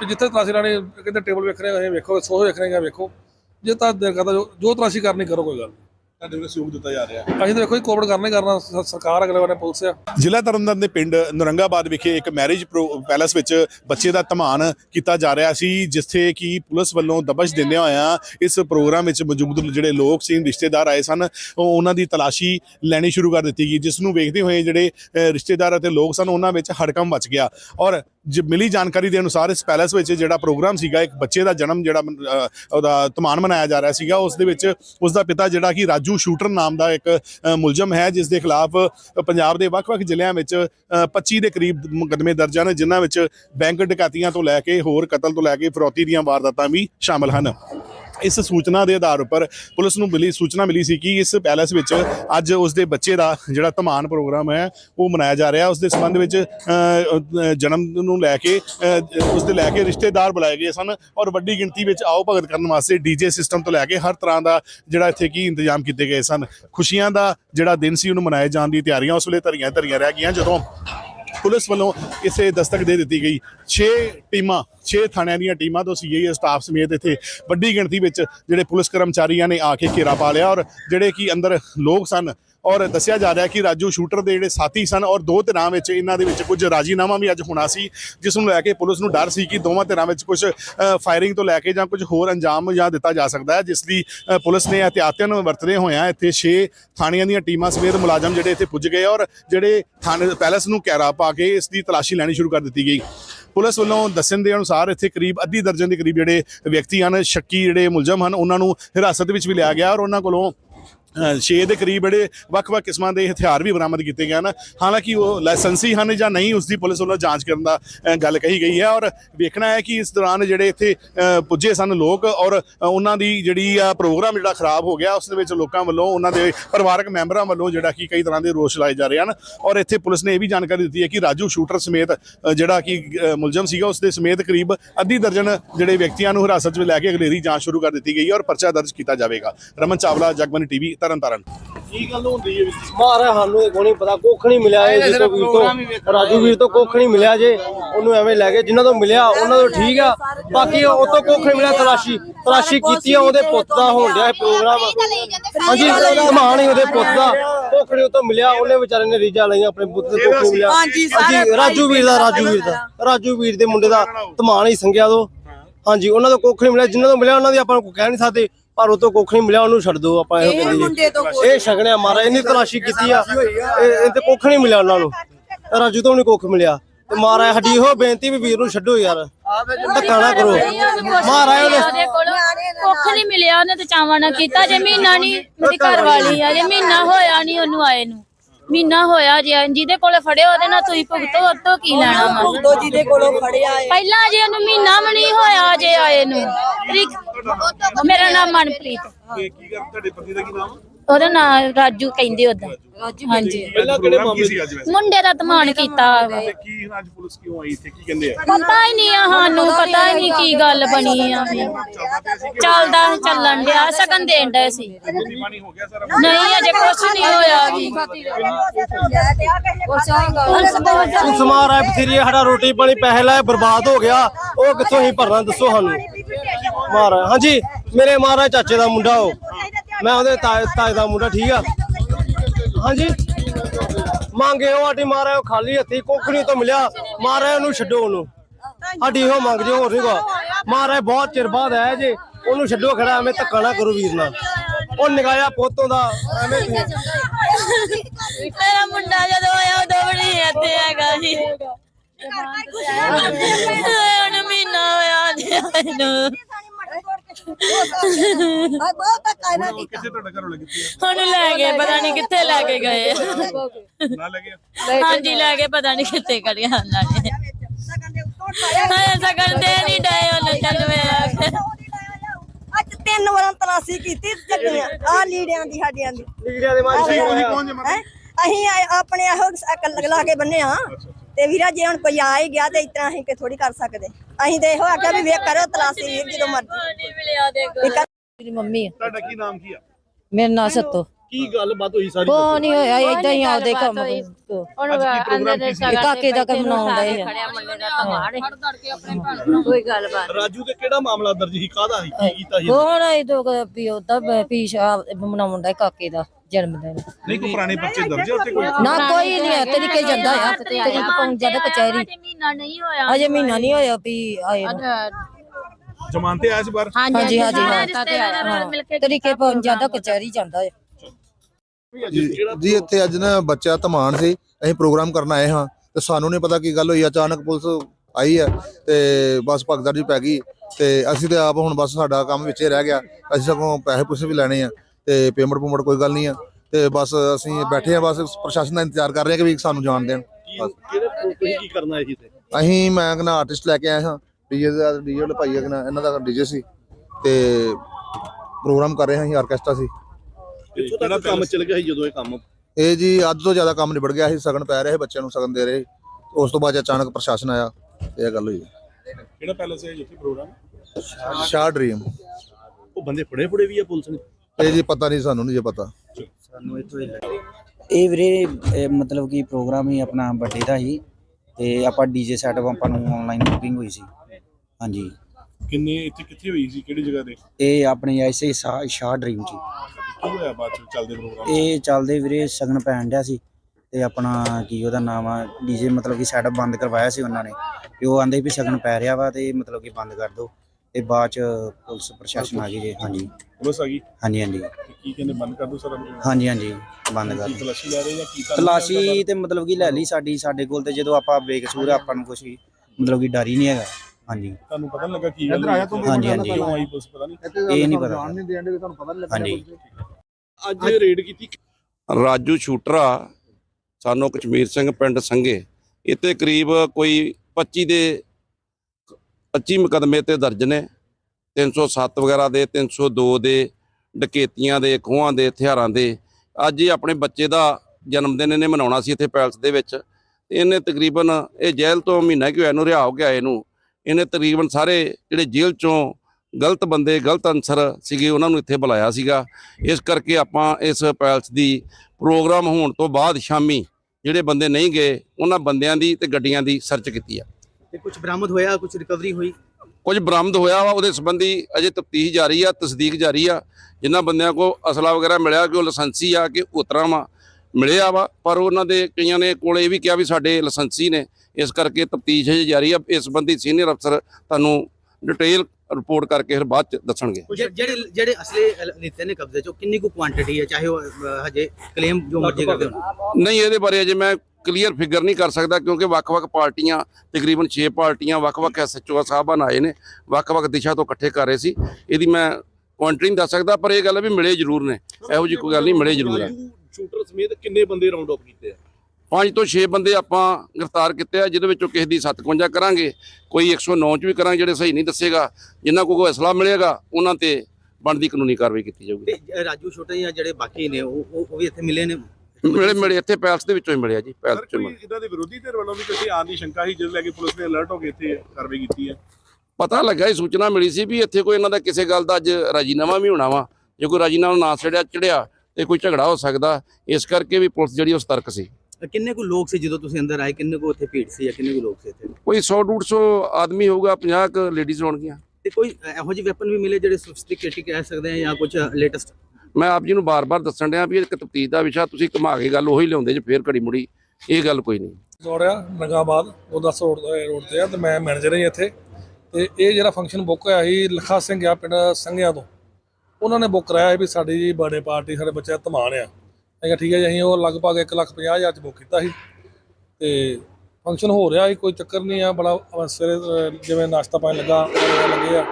ਕਿ ਜਿੱਥੇ ਤਲਾਸ਼ੀ ਲੈਣੀ ਕਹਿੰਦੇ ਟੇਬਲ ਵੇਖ ਰਹੇ ਹੋ ਵੇਖੋ, ਸੋਹ ਵੇਖ ਰਹੇ ਹੋ ਵੇਖੋ। ਜੇ ਤਾਂ ਦਿਲ ਕਰਦਾ ਜੋ ਜੋ ਤਲਾਸ਼ੀ ਕਰਨੀ ਕਰੋ, ਕੋਈ ਗੱਲ ਤੁਹਾਡੇ ਵੱਲੋਂ ਸਹਿਯੋਗ ਦਿੱਤਾ ਜਾ ਰਿਹਾ ਅਸੀਂ ਤਾਂ ਵੇਖੋ ਜੀ ਕੋਵਿਡ ਕਰਨਾ ਹੀ ਕਰਨਾ ਸ- ਸਰਕਾਰ ਅਗਲੇ ਵਾਰ ਪੁਲਿਸ ਆ। ਜ਼ਿਲ੍ਹਾ ਤਰਨਤਾਰਨ ਦੇ ਪਿੰਡ ਨਰੰਗਾਬਾਦ ਵਿਖੇ ਇੱਕ ਮੈਰਿਜ ਪੈਲੇਸ ਵਿੱਚ ਬੱਚੇ ਦਾ ਧਮਾਨ ਕੀਤਾ ਜਾ ਰਿਹਾ ਸੀ ਜਿੱਥੇ ਕਿ ਪੁਲਿਸ ਵੱਲੋਂ ਦਬਸ਼ ਦਿੰਦਿਆਂ ਹੋਇਆਂ ਇਸ ਪ੍ਰੋਗਰਾਮ ਵਿੱਚ ਮੌਜੂਦ ਜਿਹੜੇ ਲੋਕ ਸੀ ਰਿਸ਼ਤੇਦਾਰ ਆਏ ਸਨ ਉਹ ਉਹਨਾਂ ਦੀ ਤਲਾਸ਼ੀ ਲੈਣੀ ਸ਼ੁਰੂ ਕਰ ਦਿੱਤੀ ਗਈ ਜਿਸ ਨੂੰ ਵੇਖਦੇ ਹੋਏ ਜਿਹੜੇ ਰਿਸ਼ਤੇਦਾਰ ਅਤੇ ਲੋਕ ਸਨ ਉਹਨਾਂ ਵਿੱਚ ਹੜਕੰਪ ਮਚ ਗਿਆ। ਔਰ ਮਿਲੀ ਜਾਣਕਾਰੀ ਦੇ ਅਨੁਸਾਰ ਇਸ ਪੈਲੇਸ ਵਿੱਚ ਜਿਹੜਾ ਪ੍ਰੋਗਰਾਮ ਸੀਗਾ ਇੱਕ ਬੱਚੇ ਦਾ ਜਨਮ ਜਿਹੜਾ ਉਹਦਾ ਧਮਾਨ ਮਨਾਇਆ ਜਾ ਰਿਹਾ ਸੀਗਾ। ਉਸ ਦੇ ਵਿੱਚ ਉਸ ਦਾ ਪਿਤਾ ਜਿਹੜਾ ਕਿ ਰਾਜੂ ਸ਼ੂਟਰ ਨਾਮ ਦਾ ਇੱਕ ਮੁਲਜ਼ਮ ਹੈ ਜਿਸ ਦੇ ਖਿਲਾਫ ਪੰਜਾਬ ਦੇ ਵੱਖ-ਵੱਖ ਜ਼ਿਲ੍ਹਿਆਂ ਵਿੱਚ ਅ, 25 ਦੇ ਕਰੀਬ ਮੁਕੱਦਮੇ ਦਰਜ ਹਨ ਜਿਨ੍ਹਾਂ ਵਿੱਚ ਬੈਂਕ ਡਕੈਤੀਆਂ ਤੋਂ ਲੈ ਕੇ ਹੋਰ ਕਤਲ ਤੋਂ ਲੈ ਕੇ ਫਰੋਤੀ ਦੀਆਂ ਵਾਰਦਾਤਾਂ ਵੀ ਸ਼ਾਮਲ ਹਨ। ਇਸ ਸੂਚਨਾ ਦੇ ਆਧਾਰ ਉੱਪਰ ਪੁਲਿਸ ਨੂੰ ਮਿਲੀ ਸੂਚਨਾ ਮਿਲੀ ਸੀ ਕਿ ਇਸ ਪੈਲੇਸ ਵਿੱਚ ਅੱਜ ਉਸ ਦੇ ਬੱਚੇ ਦਾ ਜਿਹੜਾ ਧਮਾਨ ਪ੍ਰੋਗਰਾਮ ਹੈ ਉਹ ਮਨਾਇਆ ਜਾ ਰਿਹਾ। ਉਸ ਦੇ ਸੰਬੰਧ ਵਿੱਚ ਜਨਮ ਨੂੰ ਲੈ ਕੇ ਅ, ਉਸ ਦੇ ਲੈ ਕੇ ਰਿਸ਼ਤੇਦਾਰ ਬੁਲਾਏ ਗਏ ਸਨ ਔਰ ਵੱਡੀ ਗਿਣਤੀ ਵਿੱਚ ਆਓ ਭਗਤ ਕਰਨ ਵਾਸਤੇ ਡੀਜੇ ਸਿਸਟਮ ਤੋਂ ਲੈ ਕੇ ਹਰ ਤਰ੍ਹਾਂ ਦਾ ਜਿਹੜਾ ਇੱਥੇ ਕੀ ਇੰਤਜ਼ਾਮ ਕੀਤੇ ਗਏ ਸਨ। ਖੁਸ਼ੀਆਂ ਦਾ ਜਿਹੜਾ ਦਿਨ ਸੀ ਉਹਨੂੰ ਮਨਾਏ ਜਾਣ ਦੀ ਤਿਆਰੀਆਂ ਉਸ ਵੇਲੇ ਧਰੀਆਂ ਧਰੀਆਂ ਰਹਿ ਗਈਆਂ। ਜਦੋਂ ਪੁਲਿਸ ਵੱਲੋਂ ਇਸੇ ਦਸਤਕ ਦੇ ਦਿੱਤੀ ਗਈ। 6 ਟੀਮਾਂ 6 ਥਾਣਿਆਂ ਦੀਆਂ ਟੀਮਾਂ ਤੋਂ ਸੀਆਈਏ ਸਟਾਫ ਸਮੇਤ ਇੱਥੇ ਵੱਡੀ ਗਿਣਤੀ ਵਿੱਚ ਜਿਹੜੇ ਪੁਲਿਸ ਕਰਮਚਾਰੀਆਂ ਨੇ ਆ ਕੇ ਘੇਰਾ ਪਾ ਲਿਆ ਔਰ ਜਿਹੜੇ ਕਿ ਅੰਦਰ ਲੋਕ ਸਨ ਔਰ ਦੱਸਿਆ ਜਾ ਰਿਹਾ ਕਿ ਰਾਜੂ ਸ਼ੂਟਰ ਦੇ ਜਿਹੜੇ ਸਾਥੀ ਸਨ ਔਰ ਦੋ ਧਿਰਾਂ ਵਿੱਚ ਇਹਨਾਂ ਦੇ ਵਿੱਚ ਕੁਝ ਰਾਜੀਨਾਮਾ ਵੀ ਅੱਜ ਹੋਣਾ ਸੀ, ਜਿਸ ਨੂੰ ਲੈ ਕੇ ਪੁਲਿਸ ਨੂੰ ਡਰ ਸੀ ਕਿ ਦੋਵਾਂ ਧਿਰਾਂ ਵਿੱਚ ਕੁਝ ਫਾਇਰਿੰਗ ਤੋਂ ਲੈ ਕੇ ਜਾਂ ਕੁਝ ਹੋਰ ਅੰਜਾਮ ਜਾਂ ਦਿੱਤਾ ਜਾ ਸਕਦਾ ਹੈ, ਜਿਸ ਲਈ ਪੁਲਿਸ ਨੇ ਇਹਤਿਆਤਨ ਵਰਤਦੇ ਹੋਇਆਂ ਇੱਥੇ 6 ਥਾਣਿਆਂ ਦੀਆਂ ਟੀਮਾਂ ਸਮੇਤ ਮੁਲਾਜ਼ਮ ਜਿਹੜੇ ਇੱਥੇ ਪੁੱਜ ਗਏ ਔਰ ਜਿਹੜੇ ਥਾਣੇ, ਪੈਲੇਸ ਨੂੰ ਘੇਰਾ ਪਾ ਕੇ ਇਸ ਦੀ ਤਲਾਸ਼ੀ ਲੈਣੀ ਸ਼ੁਰੂ ਕਰ ਦਿੱਤੀ ਗਈ। ਪੁਲਿਸ ਵੱਲੋਂ ਦੱਸਣ ਦੇ ਅਨੁਸਾਰ ਇੱਥੇ ਕਰੀਬ ਅੱਧੀ ਦਰਜਨ ਦੇ ਕਰੀਬ ਜਿਹੜੇ ਵਿਅਕਤੀ ਹਨ, ਸ਼ੱਕੀ ਜਿਹੜੇ ਮੁਲਜ਼ਮ ਹਨ, ਉਹਨਾਂ ਨੂੰ ਹਿਰਾਸਤ ਵਿੱਚ ਵੀ ਲਿਆ ਗਿਆ ਔਰ ਉਹਨਾਂ ਕੋਲੋਂ ਅ, ਛੇ ਦੇ ਕਰੀਬ ਜਿਹੜੇ ਵੱਖ-ਵੱਖ ਕਿਸਮਾਂ ਦੇ ਹਥਿਆਰ ਵੀ ਬਰਾਮਦ ਕੀਤੇ ਗਏ ਹਨ। ਹਾਲਾਂਕਿ ਉਹ ਲਾਇਸੈਂਸੀ ਹਨ ਜਾਂ ਨਹੀਂ ਉਸ ਦੀ ਪੁਲਿਸ ਵੱਲੋਂ ਜਾਂਚ ਕਰਨ ਦਾ ਗੱਲ ਕਹੀ ਗਈ ਹੈ ਔਰ ਵੇਖਣਾ ਹੈ ਕਿ ਇਸ ਦੌਰਾਨ ਜਿਹੜੇ ਇੱਥੇ ਪੁੱਜੇ ਸਨ ਲੋਕ ਔਰ ਉਹਨਾਂ ਦੀ ਜਿਹੜੀ ਆ ਪ੍ਰੋਗਰਾਮ ਜਿਹੜਾ ਖਰਾਬ ਹੋ ਗਿਆ ਉਸ ਦੇ ਵਿੱਚ ਲੋਕਾਂ ਵੱਲੋਂ ਉਹਨਾਂ ਦੇ ਪਰਿਵਾਰਕ ਮੈਂਬਰਾਂ ਵੱਲੋਂ ਜਿਹੜਾ ਕਿ ਕਈ ਤਰ੍ਹਾਂ ਦੇ ਰੋਸ ਲਾਏ ਜਾ ਰਹੇ ਹਨ ਔਰ ਇੱਥੇ ਪੁਲਿਸ ਨੇ ਇਹ ਵੀ ਜਾਣਕਾਰੀ ਦਿੱਤੀ ਹੈ ਕਿ ਰਾਜੂ ਸ਼ੂਟਰ ਸਮੇਤ ਜਿਹੜਾ ਕਿ ਮੁਲਜ਼ਮ ਸੀਗਾ ਉਸ ਦੇ ਸਮੇਤ ਕਰੀਬ ਅੱਧੀ ਦਰਜਨ ਜਿਹੜੇ ਵਿਅਕਤੀਆਂ ਨੂੰ ਹਿਰਾਸਤ ਵਿੱਚ ਲੈ ਕੇ ਅਗਲੇਰੀ ਜਾਂਚ ਸ਼ੁਰੂ ਕਰ ਦਿੱਤੀ ਗਈ ਹੈ ਔਰ ਪਰਚਾ ਦਰਜ ਕੀਤਾ ਜਾਵੇਗਾ। ਰਮਨ ਚਾਵਲਾ ਜਗਬਨੀ ਟੀਵੀ ਤਰਨਤਾਰਨ ਕੀ ਗੱਲ ਹੁੰਦੀ ਹੈ ਵਿੱਚ ਮਾਰਾ ਸਾਨੂੰ ਇਹ ਕੋਈ ਪਤਾ ਕੁੱਖ ਨਹੀਂ ਮਿਲਿਆ ਇਹ ਜੀ ਤੋਂ ਵੀਰ ਤੋਂ। ਰਾਜੂ ਵੀਰ ਤੋਂ ਕੁੱਖ ਨਹੀਂ ਮਿਲਿਆ ਜੇ ਉਹਨੂੰ ਐਵੇਂ ਲੈ ਗਏ ਜਿਨ੍ਹਾਂ ਤੋਂ ਮਿਲਿਆ ਉਹਨਾਂ ਤੋਂ ਠੀਕ ਆ। ਬਾਕੀ ਉਹ ਤੋਂ ਕੁੱਖ ਨਹੀਂ ਮਿਲਿਆ ਤਲਾਸ਼ੀ ਤਲਾਸ਼ੀ ਕੀਤੀ ਆ ਉਹਦੇ ਪੁੱਤ ਦਾ ਹੋਣ ਡਿਆ ਪ੍ਰੋਗਰਾਮ। ਹਾਂਜੀ ਧਮਾਨ ਹੀ ਉਹਦੇ ਪੁੱਤ ਦਾ। ਕੁੱਖ ਨਹੀਂ ਉਹ ਤੋਂ ਮਿਲਿਆ ਉਹਨੇ ਵਿਚਾਰੇ ਨੇ ਰੀਜਾ ਲਈਆਂ ਆਪਣੇ ਪੁੱਤ ਦੇ ਕੁੱਖ ਮਿਲਿਆ। ਹਾਂਜੀ ਰਾਜੂ ਵੀਰ ਦਾ ਰਾਜੂ ਵੀਰ ਦਾ। ਰਾਜੂ ਵੀਰ ਦੇ ਮੁੰਡੇ ਦਾ ਧਮਾਨ ਹੀ ਸੰਗਿਆ ਤੋਂ ਹਾਂਜੀ ਉਹਨਾਂ ਤੋਂ ਕੁੱਖ ਨਹੀਂ ਮਿਲਿਆ ਜਿਨ੍ਹਾਂ ਤੋਂ ਮਿਲਿਆ ਉਹਨਾਂ ਦੀ ਆਪਾਂ ਨੂੰ ਕਹਿ ਨਹੀਂ ਸਕਦੇ। ਪਰ ਉਹ ਤੋਂ ਕੁੱਖ ਨਹੀਂ ਮਿਲਿਆ ਉਹਨੂੰ ਛੱਡ ਦਿਓ ਆਪਾਂ ਇਹੋ ਕਹਿੰਦੇ ਜੀ। ਇਹ ਛਗਣਿਆ ਮਾਰਾ ਇੰਨੀ ਤਲਾਸ਼ੀ ਕੀਤੀ ਆ। ਇਹ ਇਹ ਤੇ ਕੁੱਖ ਨਹੀਂ ਮਿਲਿਆ ਉਹਨਾਂ ਨੂੰ। ਰਾਜੂ ਤੋਂ ਵੀ ਨਹੀਂ ਕੁੱਖ ਮਿਲਿਆ। ਤੇ ਮਾਰਾ ਸਾਡੀ ਇਹੋ ਬੇਨਤੀ ਵੀ ਵੀਰ ਨੂੰ ਛੱਡੋ ਯਾਰ। ਧੱਕਾ ਨਾ ਕਰੋ। ਮਾਰਾ ਉਹਨੇ ਉਹਦੇ ਕੋਲ ਕੁੱਖ ਨਹੀਂ ਮਿਲਿਆ ਉਹਨੇ ਤੇ ਚਾਵਾਂ ਨਾ ਕੀਤਾ। ਜੇ ਮਹੀਨਾ ਨਹੀਂ ਮੇਰੀ ਘਰ ਵਾਲੀ ਆ ਜੇ ਮਹੀਨਾ ਹੋਇਆ ਨਹੀਂ ਉਹਨੂੰ ਆਏ ਨੂੰ। ਮਹੀਨਾ ਹੋਇਆ ਜੇ ਜਿਹਦੇ ਕੋਲੇ ਫੜਿਓ ਉਹਦੇ ਨਾਲ ਤੁਸੀਂ ਭੁਗਤੋ ਉਤੋਂ ਕੀ ਲੈਣਾ ਵਾ? ਭੁਗਤੋ ਜਿਹਦੇ ਕੋਲੋਂ ਫੜਿਆ ਏ। ਪਹਿਲਾਂ ਜੇ ਉਹਨੂੰ ਮਹੀਨਾ ਵੀ ਨਹੀਂ ਹੋਇਆ ਜੇ ਆਏ ਨੂੰ। ਮੇਰਾ ਨਾਮ ਮਨਪ੍ਰੀਤ। ਕੀ ਕਰ ਤੁਹਾਡੇ ਪਤੀ ਦਾ ਕੀ ਨਾਮ ਉਹਦਾ ਨਾਮ ਰਾਜੂ ਕਹਿੰਦੇ ਉਹਦਾ। ਹਾਂਜੀ। ਪਹਿਲਾਂ ਕਿਹੜੇ ਮਾਮਲੇ ਸੀ ਅੱਜ ਵੈਸੇ? ਮੁੰਡੇ ਦਾ ਧਮਾਨ ਕੀਤਾ ਵਾ। ਤੇ ਕੀ ਅੱਜ ਪੁਲਿਸ ਕਿਉਂ ਆਈ ਇੱਥੇ? ਕੀ ਕਹਿੰਦੇ ਆ? ਪਤਾ ਹੀ ਨਹੀਂ ਆ ਸਾਨੂੰ ਪਤਾ ਹੀ ਨਹੀਂ ਕੀ ਗੱਲ ਬਣੀ ਆ। ਵੀ। ਚੱਲਦਾ ਚੱਲਣ ਡਿਆ ਸਗਨ ਦੇਣ ਡਿਆ ਸੀ। ਪਾਣੀ ਹੋ ਗਿਆ ਸਾਰਾ ਨਹੀਂ ਅਜੇ ਕੁਛ ਨਹੀਂ ਹੋਇਆ ਵੀ। ਤੂੰ ਸਮਾਰਾ ਬਥੇਰੀ ਸਾਡਾ ਰੋਟੀ ਪਾਣੀ ਪੈਸੇ ਲਾਏ ਬਰਬਾਦ ਹੋ ਗਿਆ। ਉਹ ਕਿੱਥੋਂ ਹੀ ਭਰਨਾ ਦੱਸੋ ਸਾਨੂੰ। ਮਾਰਾ ਹਾਂਜੀ ਮੇਰੇ ਮਾਰਾ ਚਾਚੇ ਦਾ ਮੁੰਡਾ ਉਹ। ਮੈਂ ਉਹਦੇ ਤਾਏ ਤਾਏ ਦਾ ਮੁੰਡਾ ਠੀਕ ਆ? ਹਾਂਜੀ। ਮੰਗੇ ਉਹ ਆਟੀ ਮਾਰਾ ਉਹ ਖਾਲੀ ਹੱਥੀ ਕੋਖਣੀ ਤੋਂ ਮਿਲਿਆ। ਮਾਰਾ ਉਹਨੂੰ ਛੱਡੋ ਉਹਨੂੰ। ਸਾਡੀ ਇਹੋ ਮੰਗ ਜੇ ਹੋਰ ਨਹੀਂ ਕੋ। ਮਾਰਾ ਬਹੁਤ ਚਿਰ ਬਾਅਦ ਆਇਆ ਜੇ ਉਹਨੂੰ ਛੱਡੋ ਖੜਾ ਐਵੇਂ ਧੱਕਾ ਨਾ ਕਰੋ ਵੀਰ ਨਾਲ। ਉਹ ਨਿਗਾਇਆ ਪੋਤੋਂ ਦਾ ਐਵੇਂ ਮੇਰਾ ਮੁੰਡਾ ਜਦੋਂ ਆਇਆ ਉਦੋਂ ਬੜੀ ਇੱਥੇ ਹੈਗਾ ਸੀ ਹੁਣ ਮਹੀਨਾ ਹੋਇਆ ਜੀ ਕਿੱਥੇ ਤੁਹਾਡਾ ਘਰੋਂ ਲੱਗੀ ਹੁਣ ਲੈ ਗਏ ਪਤਾ ਨਹੀਂ ਕਿੱਥੇ ਲੈ ਕੇ ਗਏ ਨਾ ਲੱਗਿਆ ਹਾਂਜੀ ਲੈ ਕੇ ਪਤਾ ਨਹੀਂ ਕਿੱਥੇ ਕੜਿਆ ਉਹਨਾਂ ਨੇ ਹਾਂ ਸਗਨ ਦੇ ਨਹੀਂ ਡਏ ਉਹਨੇ ਚੱਲ ਮੈਂ ਅੱਜ ਤਿੰਨ ਵਾਰਾਂ ਤਲਾਸੀ ਕੀਤੀ ਚੱਲੀਆਂ। ਆ ਲੀੜਿਆਂ ਦੀ ਸਾਡੀਆਂ ਦੀ। ਲੀੜਿਆਂ ਦੇ ਮਾਰੀ ਸਹੀ ਹੋਇਆ ਹੈਂ? ਅਸੀਂ ਆਏ- ਆਪਣੇ ਇਹੋ ਅਕਲ ਲਾ ਕੇ ਬੰਨੇ ਆ। ਤੇ ਵੀਰਾ ਜੇ ਹੁਣ ਕੋਈ ਆ ਹੀ ਗਿਆ ਤੇ ਇਤਨਾ ਅਸੀਂ ਕਿ ਥੋੜੀ ਕਰ ਸਕਦੇ। ਅਸੀਂ ਤੇ ਇਹੋ ਆਖਿਆ ਵੀ ਵੇਖ ਕਰੋ ਤਲਾਸੀ ਵੀਰ ਜਦੋਂ ਮਰਜ਼ੀ। ਮਿਲਿਆ ਦੇ ਇੱਕ ਮੇਰੀ ਮੰਮੀ ਆ। ਤੁਹਾਡਾ ਕੀ ਨਾਮ ਕੀ ਆ? ਮੇਰਾ ਨਾਂ ਸੱਤੋ। ਕੀ ਗੱਲਬਾਤ ਹੋਈ ਸਾਰੀ? ਕੋ ਨਹੀਂ ਹੋਇਆ ਇਦਾਂ ਹੀ ਆਪਦੇ ਕੰਮ ਹੁਣ ਅੰਦਰ ਦੇ ਕਾਕੇ ਦਾ ਕੰਮ ਬਣਾਉਂਦਾ ਹੈ ਖੜਿਆ ਮੁੰਡੇ ਦਾ ਧਮਾੜੇ ਕੋਈ ਗੱਲ ਬਾਤ ਰਾਜੂ ਤੇ ਕਿਹੜਾ ਮਾਮਲਾ ਦਰਜ ਸੀ? ਕਾਹਦਾ ਸੀ? ਕੀ ਕੀਤਾ ਸੀ? ਕੋਣ ਇਹ ਦੋ ਪਿਓ ਦਾ ਪੀਸ਼ਾ ਬਣਾਉਂਦਾ ਹੈ ਕਾਕੇ ਦਾ। ਜਨਮ ਦਿਨ। ਨਹੀਂ ਕੋਈ ਪੁਰਾਣੇ ਬੱਚੇ ਦਰਜ ਉੱਤੇ ਕੋਈ ਨਾ ਕੋਈ ਨਹੀਂ ਹੈ ਤਰੀਕੇ ਜਾਂਦਾ ਆ। ਤਰੀਕ ਪਹੁੰਚ ਜਾਂਦਾ ਕਚਹਿਰੀ। ਮਹੀਨਾ ਨਹੀਂ ਹੋਇਆ ਅਜੇ ਮਹੀਨਾ ਨਹੀਂ ਹੋਇਆ ਵੀ ਆਏ ਨੂੰ। ਤੇ ਆਇਆ ਸੀ ਬਾਹਰ? ਹਾਂਜੀ ਹਾਂਜੀ ਹਾਂ। ਤਰੀਕੇ ਪਹੁੰਚ ਜਾਂਦਾ ਕਚਹਿਰੀ ਜਾਂਦਾ ਹੈ ਜੀ ਜੀ ਇੱਥੇ ਅੱਜ ਨਾ ਬੱਚਾ ਧਮਾਨ ਸੀ। ਅਸੀਂ ਪ੍ਰੋਗਰਾਮ ਕਰਨ ਆਏ ਹਾਂ। ਤੇ ਸਾਨੂੰ ਨਹੀਂ ਪਤਾ ਕੀ ਗੱਲ ਹੋਈ। ਅਚਾਨਕ ਪੁਲਿਸ ਆਈ ਹੈ ਤੇ ਬਸ ਭਗਦੜ ਜੀ ਪੈ ਗਈ। ਤੇ ਅਸੀਂ ਤੇ ਆਪ ਹੁਣ ਬਸ ਸਾਡਾ ਕੰਮ ਵਿੱਚੇ ਰਹਿ ਗਿਆ। ਅਸੀਂ ਸਗੋਂ ਪੈਸੇ ਪੂਸੇ ਵੀ ਲੈਣੇ ਆ। ਤੇ ਪੇਮੈਂਟ ਪੂਮੈਂਟ ਕੋਈ ਗੱਲ ਨਹੀਂ ਆ। ਤੇ ਬਸ ਅਸੀਂ ਬੈਠੇ ਆ ਬਸ ਪ੍ਰਸ਼ਾਸਨ ਦਾ ਇੰਤਜ਼ਾਰ ਕਰ ਰਹੇ ਆ ਕਿ ਵੀ ਸਾਨੂੰ ਜਾਣ ਦੇਣ। ਬਸ। ਕਿਹੜੇ ਕੀ ਕਰਨਾ ਹੈ ਜੀ ਤੇ ਅਸੀਂ ਮੈਂ ਕਹਿੰਦਾ ਆਰਟਿਸਟ ਲੈ ਕੇ ਆਏ ਹਾਂ। ਡੀਜੇ ਦਾ ਡੀਜੇ ਵਾਲੇ ਭਾਈ ਕਹਿੰਦਾ ਇਹਨਾਂ ਦਾ ਡੀਜੇ ਸੀ। ਤੇ ਪ੍ਰੋਗਰਾਮ ਕਰ ਰਹੇ ਹਾਂ ਅਸੀਂ ਆਰਕੈਸਟਰਾ ਸੀ। ਕਿੱਥੋਂ ਤੱਕ ਕੰਮ ਚੱਲ ਗਿਆ ਸੀ ਜਦੋਂ ਇਹ ਕੰਮ? ਇਹ ਜੀ ਅੱਧ ਤੋਂ ਜ਼ਿਆਦਾ ਕੰਮ ਨਿਬੜ ਗਿਆ ਸੀ ਸਗਨ ਪੈ ਰਹੇ ਸੀ ਬੱਚਿਆਂ ਨੂੰ ਸਗਨ ਦੇ ਰਹੇ ਉਸ ਤੋਂ ਬਾਅਦ ਅਚਾਨਕ ਪ੍ਰਸ਼ਾਸਨ ਆਇਆ ਇਹ ਗੱਲ ਹੋਈ। ਕਿਹੜਾ ਪੈਲਸ ਹੈ ਜਿੱਥੇ ਪ੍ਰੋਗਰਾਮ ਸ਼ਾਹ ਡ੍ਰੀਮ ਉਹ ਬੰਦੇ ਫੜੇ ਫੜੇ ਵੀ ਆ ਪੁਲਿਸ ਨੇ? ਇਹ ਜੀ ਪਤਾ ਨਹੀਂ ਸਾਨੂੰ ਨਹੀਂ ਜੇ ਪਤਾ। ਸਾਨੂੰ ਇੱਥੋਂ ਹੀ ਇਹ ਵੀਰੇ ਇਹ ਮਤਲਬ ਕਿ ਪ੍ਰੋਗਰਾਮ ਹੀ ਆਪਣਾ ਬਰਥਡੇ ਦਾ ਹੀ ਤੇ ਆਪਾਂ ਡੀਜੇ ਸੈਟਅਪ ਆਪਾਂ ਨੂੰ ਆਨਲਾਈਨ ਬੁਕਿੰਗ ਹੋਈ ਸੀ। ਹਾਂਜੀ। ਕਿੰਨੇ ਇੱਥੇ ਕਿੱਥੇ ਹੋਈ ਸੀ? ਕਿਹੜੀ ਜਗ੍ਹਾ ਤੇ? ਇਹ ਆਪਣੇ ਐਸੇ ਸ਼ਾਹ ਸ਼ਾਹ ਡ੍ਰੀਮ ਜੀ ਕੀ ਹੋਇਆ ਬਾਅਦ ਚ ਚੱਲਦੇ ਪ੍ਰੋਗਰਾਮ ਇਹ ਚੱਲਦੇ ਵੀਰੇ ਸਗਨ ਪੈਣ ਡਿਆ ਸੀ ਤੇ ਆਪਣਾ ਕੀ ਉਹਦਾ ਨਾਮ ਆ ਡੀਜੇ ਮਤਲਬ ਕਿ ਸੈਟਅਪ ਬੰਦ ਕਰਵਾਇਆ ਸੀ ਉਹਨਾਂ ਨੇ। ਤੇ ਉਹ ਆਂਦੇ ਵੀ ਸਗਨ ਪੈ ਰਿਹਾ ਵਾ ਤੇ ਮਤਲਬ ਕਿ ਬੰਦ ਕਰ ਦਿਓ। ਤੇ ਬਾਅਦ ਚ ਪੁਲਿਸ ਪ੍ਰਸ਼ਾਸਨ ਆ ਗਈ ਜੀ ਹਾਂਜੀ। ਪੁਲਿਸ ਆ ਗਈ? ਹਾਂਜੀ ਹਾਂਜੀ। ਤੇ ਕੀ ਕਹਿੰਦੇ ਬੰਦ ਕਰ ਦੋ ਸਾਰਾ ਹਾਂਜੀ ਹਾਂਜੀ ਬੰਦ ਕਰ ਕੀ ਤਲਾਸ਼ੀ ਲੈ ਰਹੇ ਜਾਂ ਕੀ ਤਲਾਸ਼ੀ ਤੇ ਮਤਲਬ ਕਿ ਲੈ ਲਈ ਸਾਡੀ ਸਾਡੇ ਕੋਲ ਤੇ ਜਦੋਂ ਆਪਾਂ ਬੇਕਸੂਰ ਆ, ਆਪਾਂ ਨੂੰ ਕੁਝ ਮਤਲਬ ਕਿ ਡਰ ਹੀ ਨਹੀਂ ਹੈਗਾ। ਹਾਂਜੀ। ਤੁਹਾਨੂੰ ਪਤਾ ਨੀ ਲੱਗਾ ਕੀ ਗੱਲ ਹੋਈ? ਹਾਂਜੀ, ਹਾਂਜੀ। ਕਿਉਂ ਆਈ ਪੁਲਿਸ ਪਤਾ ਨਹੀਂ ਇਹ ਨਹੀਂ ਪਤਾ ਨਹੀਂ ਦੇਣ ਦੇ ਤੁਹਾਨੂੰ ਪਤਾ ਨਹੀਂ ਹਾਂਜੀ। ਅੱਜ ਰੇਡ ਕੀਤੀ ਰਾਜੂ ਸ਼ੂਟਰਾ ਸਾਨੂੰ ਕਸ਼ਮੀਰ ਸਿੰਘ ਪਿੰਡ ਸੰਘੇ ਇੱਥੇ ਕਰੀਬ ਕੋਈ 25 ਦੇ 25 ਮੁਕਦਮੇ ਤੇ ਦਰਜ ਨੇ। 307 ਵਗੈਰਾ ਦੇ 302 ਦੇ ਡਕੇਤੀਆਂ ਦੇ, ਖੋਹਾਂ ਦੇ, ਹਥਿਆਰਾਂ ਦੇ। ਅੱਜ ਹੀ ਆਪਣੇ ਬੱਚੇ ਦਾ ਜਨਮ ਦਿਨ ਇਹਨੇ ਮਨਾਉਣਾ ਸੀ ਇੱਥੇ ਪੈਲਸ ਦੇ ਵਿੱਚ। ਤੇ ਇਹਨੇ ਤਕਰੀਬਨ ਇਹ ਜੇਲ੍ਹ ਤੋਂ ਮਹੀਨਾ ਕਿ ਹੋਇਆ ਨੂੰ ਰਿਹਾ ਹੋ ਗਿਆ ਇਹਨੂੰ। ਇਹਨੇ ਤਕਰੀਬਨ ਸਾਰੇ ਜਿਹੜੇ ਜੇਲ੍ਹ ਚੋਂ ਗਲਤ ਬੰਦੇ, ਗਲਤ ਅਨਸਰ ਸੀਗੇ, ਉਹਨਾਂ ਨੂੰ ਇੱਥੇ ਬੁਲਾਇਆ ਸੀਗਾ। ਇਸ ਕਰਕੇ ਆਪਾਂ ਇਸ ਪੈਲਸ ਦੀ ਪ੍ਰੋਗਰਾਮ ਹੋਣ ਤੋਂ ਬਾਅਦ ਸ਼ਾਮੀ ਜਿਹੜੇ ਬੰਦੇ ਨਹੀਂ ਗਏ, ਉਹਨਾਂ ਬੰਦਿਆਂ ਦੀ ਤੇ ਗੱਡੀਆਂ ਦੀ ਸਰਚ ਕੀਤੀ ਆ। ਤੇ ਕੁਝ ਬਰਾਮਦ ਹੋਇਆ ਕੁਝ ਰਿਕਵਰੀ ਹੋਈ? ਕੁਝ ਬਰਾਮਦ ਹੋਇਆ ਵਾ ਉਹਦੇ ਸੰਬੰਧੀ ਅਜੇ ਤਫਤੀਸ਼ ਜਾਰੀ ਆ ਤਸਦੀਕ ਜਾਰੀ ਆ। ਜਿਨ੍ਹਾਂ ਬੰਦਿਆਂ ਕੋ ਅਸਲਾ ਵਗੈਰਾ ਮਿਲਿਆ ਕਿ ਉਹ ਲਾਇਸੈਂਸੀ ਆ ਕਿ ਉਤਰਾ ਵਾ ਮਿਲਿਆ ਵਾ ਪਰ ਉਹਨਾਂ ਦੇ ਕਈਆਂ ਨੇ ਕੋਲ ਇਹ ਵੀ ਕਿਹਾ ਵੀ ਸਾਡੇ ਲਾਇਸੈਂਸੀ ਨੇ ਇਸ ਕਰਕੇ ਤਫਤੀਸ਼ ਅਜੇ ਜਾਰੀ ਆ। ਇਸ ਸੰਬੰਧੀ ਸੀਨੀਅਰ ਅਫਸਰ ਤੁਹਾਨੂੰ ਡਿਟੇਲ ਰਿਪੋਰਟ ਕਰਕੇ ਫਿਰ ਬਾਅਦ ਚ ਦੱਸਣਗੇ। ਜਿਹੜੇ ਜਿਹੜੇ- ਅਸਲੇ ਲਿੱਤੇ ਨੇ ਕਬਜ਼ੇ ਚੋਂ ਕਿੰਨੀ ਕੁ ਕੁਆਂਟੀਟੀ ਹੈ ਚਾਹੇ ਉਹ ਹਜੇ ਕਲੇਮ ਜੋ ਮਰਜ਼ੀ ਕਰਦੇ ਹੋਣ। ਨਹੀਂ ਇਹਦੇ ਬਾਰੇ ਅਜੇ ਮੈਂ ਕਲੀਅਰ ਫਿਗਰ ਨਹੀਂ ਕਰ ਸਕਦਾ ਕਿਉਂਕਿ ਵੱਖ-ਵੱਖ ਪਾਰਟੀਆਂ ਤਕਰੀਬਨ 6 ਪਾਰਟੀਆਂ ਵੱਖ-ਵੱਖ ਐਸਐਚਓ ਸਾਹਿਬਾਨ ਆਏ ਨੇ ਵੱਖ-ਵੱਖ ਦਿਸ਼ਾ ਤੋਂ ਇਕੱਠੇ ਕਰ ਰਹੇ ਸੀ। ਇਹਦੀ ਮੈਂ ਕੁਆਂਟਰੀ ਨਹੀਂ ਦੱਸ ਸਕਦਾ ਪਰ ਇਹ ਗੱਲ ਹੈ ਵੀ ਮਿਲੇ ਜ਼ਰੂਰ ਨੇ। ਇਹੋ ਜਿਹੀ ਕੋਈ ਗੱਲ ਨਹੀਂ ਮਿਲੇ ਜ਼ਰੂਰ ਹੈ ਸ਼ੂਟਰ ਸਮੇਤ ਕਿੰਨੇ ਬੰਦੇ ਰਾਉਂਡ ਅਪ ਕੀਤੇ ਆ? ਪੰਜ ਤੋਂ 6 ਬੰਦੇ ਆਪਾਂ ਗ੍ਰਿਫਤਾਰ ਕੀਤੇ ਆ ਜਿਹਦੇ ਵਿੱਚੋਂ ਕਿਸੇ ਦੀ 57 ਕਰਾਂਗੇ ਕੋਈ 109 ਚ ਵੀ ਕਰਾਂਗੇ ਜਿਹੜੇ ਸਹੀ ਨਹੀਂ ਦੱਸੇਗਾ ਜਿਨ੍ਹਾਂ ਕੋਲ ਕੋਈ ਅਸਲਾ ਮਿਲੇਗਾ ਉਹਨਾਂ ਤੇ ਬਣਦੀ ਕਾਨੂੰਨੀ ਕਾਰਵਾਈ ਕੀਤੀ ਜਾਊਗੀ। ਤੇ ਰਾਜੂ ਛੋਟੇ ਜਾਂ ਜਿਹੜੇ ਬਾਕੀ ਨੇ ਉਹ ਵੀ ਇੱਥੇ ਮਿਲੇ ਨੇ? ਮਿਲੇ ਮਿਲੇ ਇੱਥੇ ਪੈਲਸ ਦੇ ਵਿੱਚੋਂ ਹੀ ਮਿਲਿਆ ਜੀ ਪੈਲਸ ਸਰ ਚੋਂ ਕੋਈ। ਇਦਾਂ ਦੇ ਵਿਰੋਧੀ ਧਿਰ ਵੱਲੋਂ ਵੀ ਕਿਸੇ ਆਉਣ ਦੀ ਸ਼ੰਕਾ ਸੀ ਜਿਸ ਲੈ ਕੇ ਪੁਲਿਸ ਨੇ ਅਲਰਟ ਹੋ ਕੇ ਇੱਥੇ ਕਾਰਵਾਈ ਕੀਤੀ ਹੈ? ਪਤਾ ਲੱਗਾ ਇਹ ਸੂਚਨਾ ਮਿਲੀ ਸੀ ਵੀ ਇੱਥੇ ਕੋਈ ਇਹਨਾਂ ਦਾ ਕਿਸੇ ਗੱਲ ਦਾ ਅੱਜ ਰਾਜੀਨਾਮਾ ਵੀ ਹੋਣਾ ਵਾ। ਜੇ ਕੋਈ ਰਾਜੀਨਾਮਾ ਨਾ ਚੜਿਆ ਚੜਿਆ ਤੇ ਕੋਈ ਝਗੜਾ ਹੋ ਸਕਦਾ। ਇਸ ਕਰਕੇ ਵੀ ਪੁਲਿਸ ਜਿਹੜੀ ਉਹ ਸਤਰਕ ਸੀ। ਕਿੰਨੇ ਕੁ ਲੋਕ ਸੀ ਜਦੋਂ ਤੁਸੀਂ ਅੰਦਰ ਆਏ? ਕਿੰਨੇ ਕੁ ਉੱਥੇ ਭੀੜ ਸੀ ਜਾਂ ਕਿੰਨੇ ਕੁ ਲੋਕ ਸੀ ਇੱਥੇ? ਕੋਈ 100 150 ਆਦਮੀ ਹੋਊਗਾ 50 ਕ ਲੇਡੀਜ਼ ਹੋਣਗੀਆਂ। ਤੇ ਕੋਈ ਇਹੋ ਜਿਹੇ ਵੈਪਨ ਵੀ ਮਿਲੇ ਜਿਹੜੇ ਸੋਫਿਸਟੀਕੇਟਡ ਕਹਿ ਸਕਦੇ ਆ ਜਾਂ ਕੁਝ ਲੇਟੈਸਟ ਮੈਂ ਆਪ ਜੀ ਨੂੰ ਬਾਰ-ਬਾਰ ਦੱਸਣ ਡਿਆ ਵੀ ਇੱਕ ਤਫਤੀਸ਼ ਦਾ ਵਿਸ਼ਾ, ਤੁਸੀਂ ਘੁਮਾ ਕੇ ਗੱਲ ਉਹੀ ਲਿਆਉਂਦੇ ਜੇ ਫੇਰ ਘੜੀ ਮੁੜੀ, ਇਹ ਗੱਲ ਕੋਈ ਨਹੀਂ। ਦੌੜਿਆ ਨਗਾਬਾਦ ਉਹ 10 ਰੋਡ ਰੋਡ ਤੇ ਆ ਤੇ ਮੈਂ ਮੈਨੇਜਰ ਹਾਂ ਇੱਥੇ। ਤੇ ਇਹ ਜਿਹੜਾ ਫੰਕਸ਼ਨ ਬੁੱਕ ਹੋਇਆ ਸੀ, ਲਖਾ ਸਿੰਘ ਆ ਪਿੰਡ ਸੰਘਿਆਂ ਤੋਂ। ਉਹਨਾਂ ਨੇ ਬੁੱਕ ਕਰਾਇਆ ਵੀ ਸਾਡੀ ਜੀ ਬਰਥਡੇ ਪਾਰਟੀ ਸਾਡੇ ਬੱਚੇ ਦਾ ਧਮਾਨ ਆ। ਮੈਂ ਕਿਹਾ ਠੀਕ ਹੈ ਜੀ, ਅਸੀਂ ਉਹ ਲਗਭਗ 1 ਲੱਖ 50 ਹਜ਼ਾਰ ਚ ਬੁੱਕ ਕੀਤਾ ਸੀ। ਤੇ ਫੰਕਸ਼ਨ ਹੋ ਰਿਹਾ ਸੀ, ਕੋਈ ਚੱਕਰ ਨਹੀਂ ਆ, ਬੜਾ ਸਵੇਰੇ ਜਿਵੇਂ ਨਾਸ਼ਤਾ ਪਾਣੀ ਲੱਗਾ ਲੱਗੇ ਆ।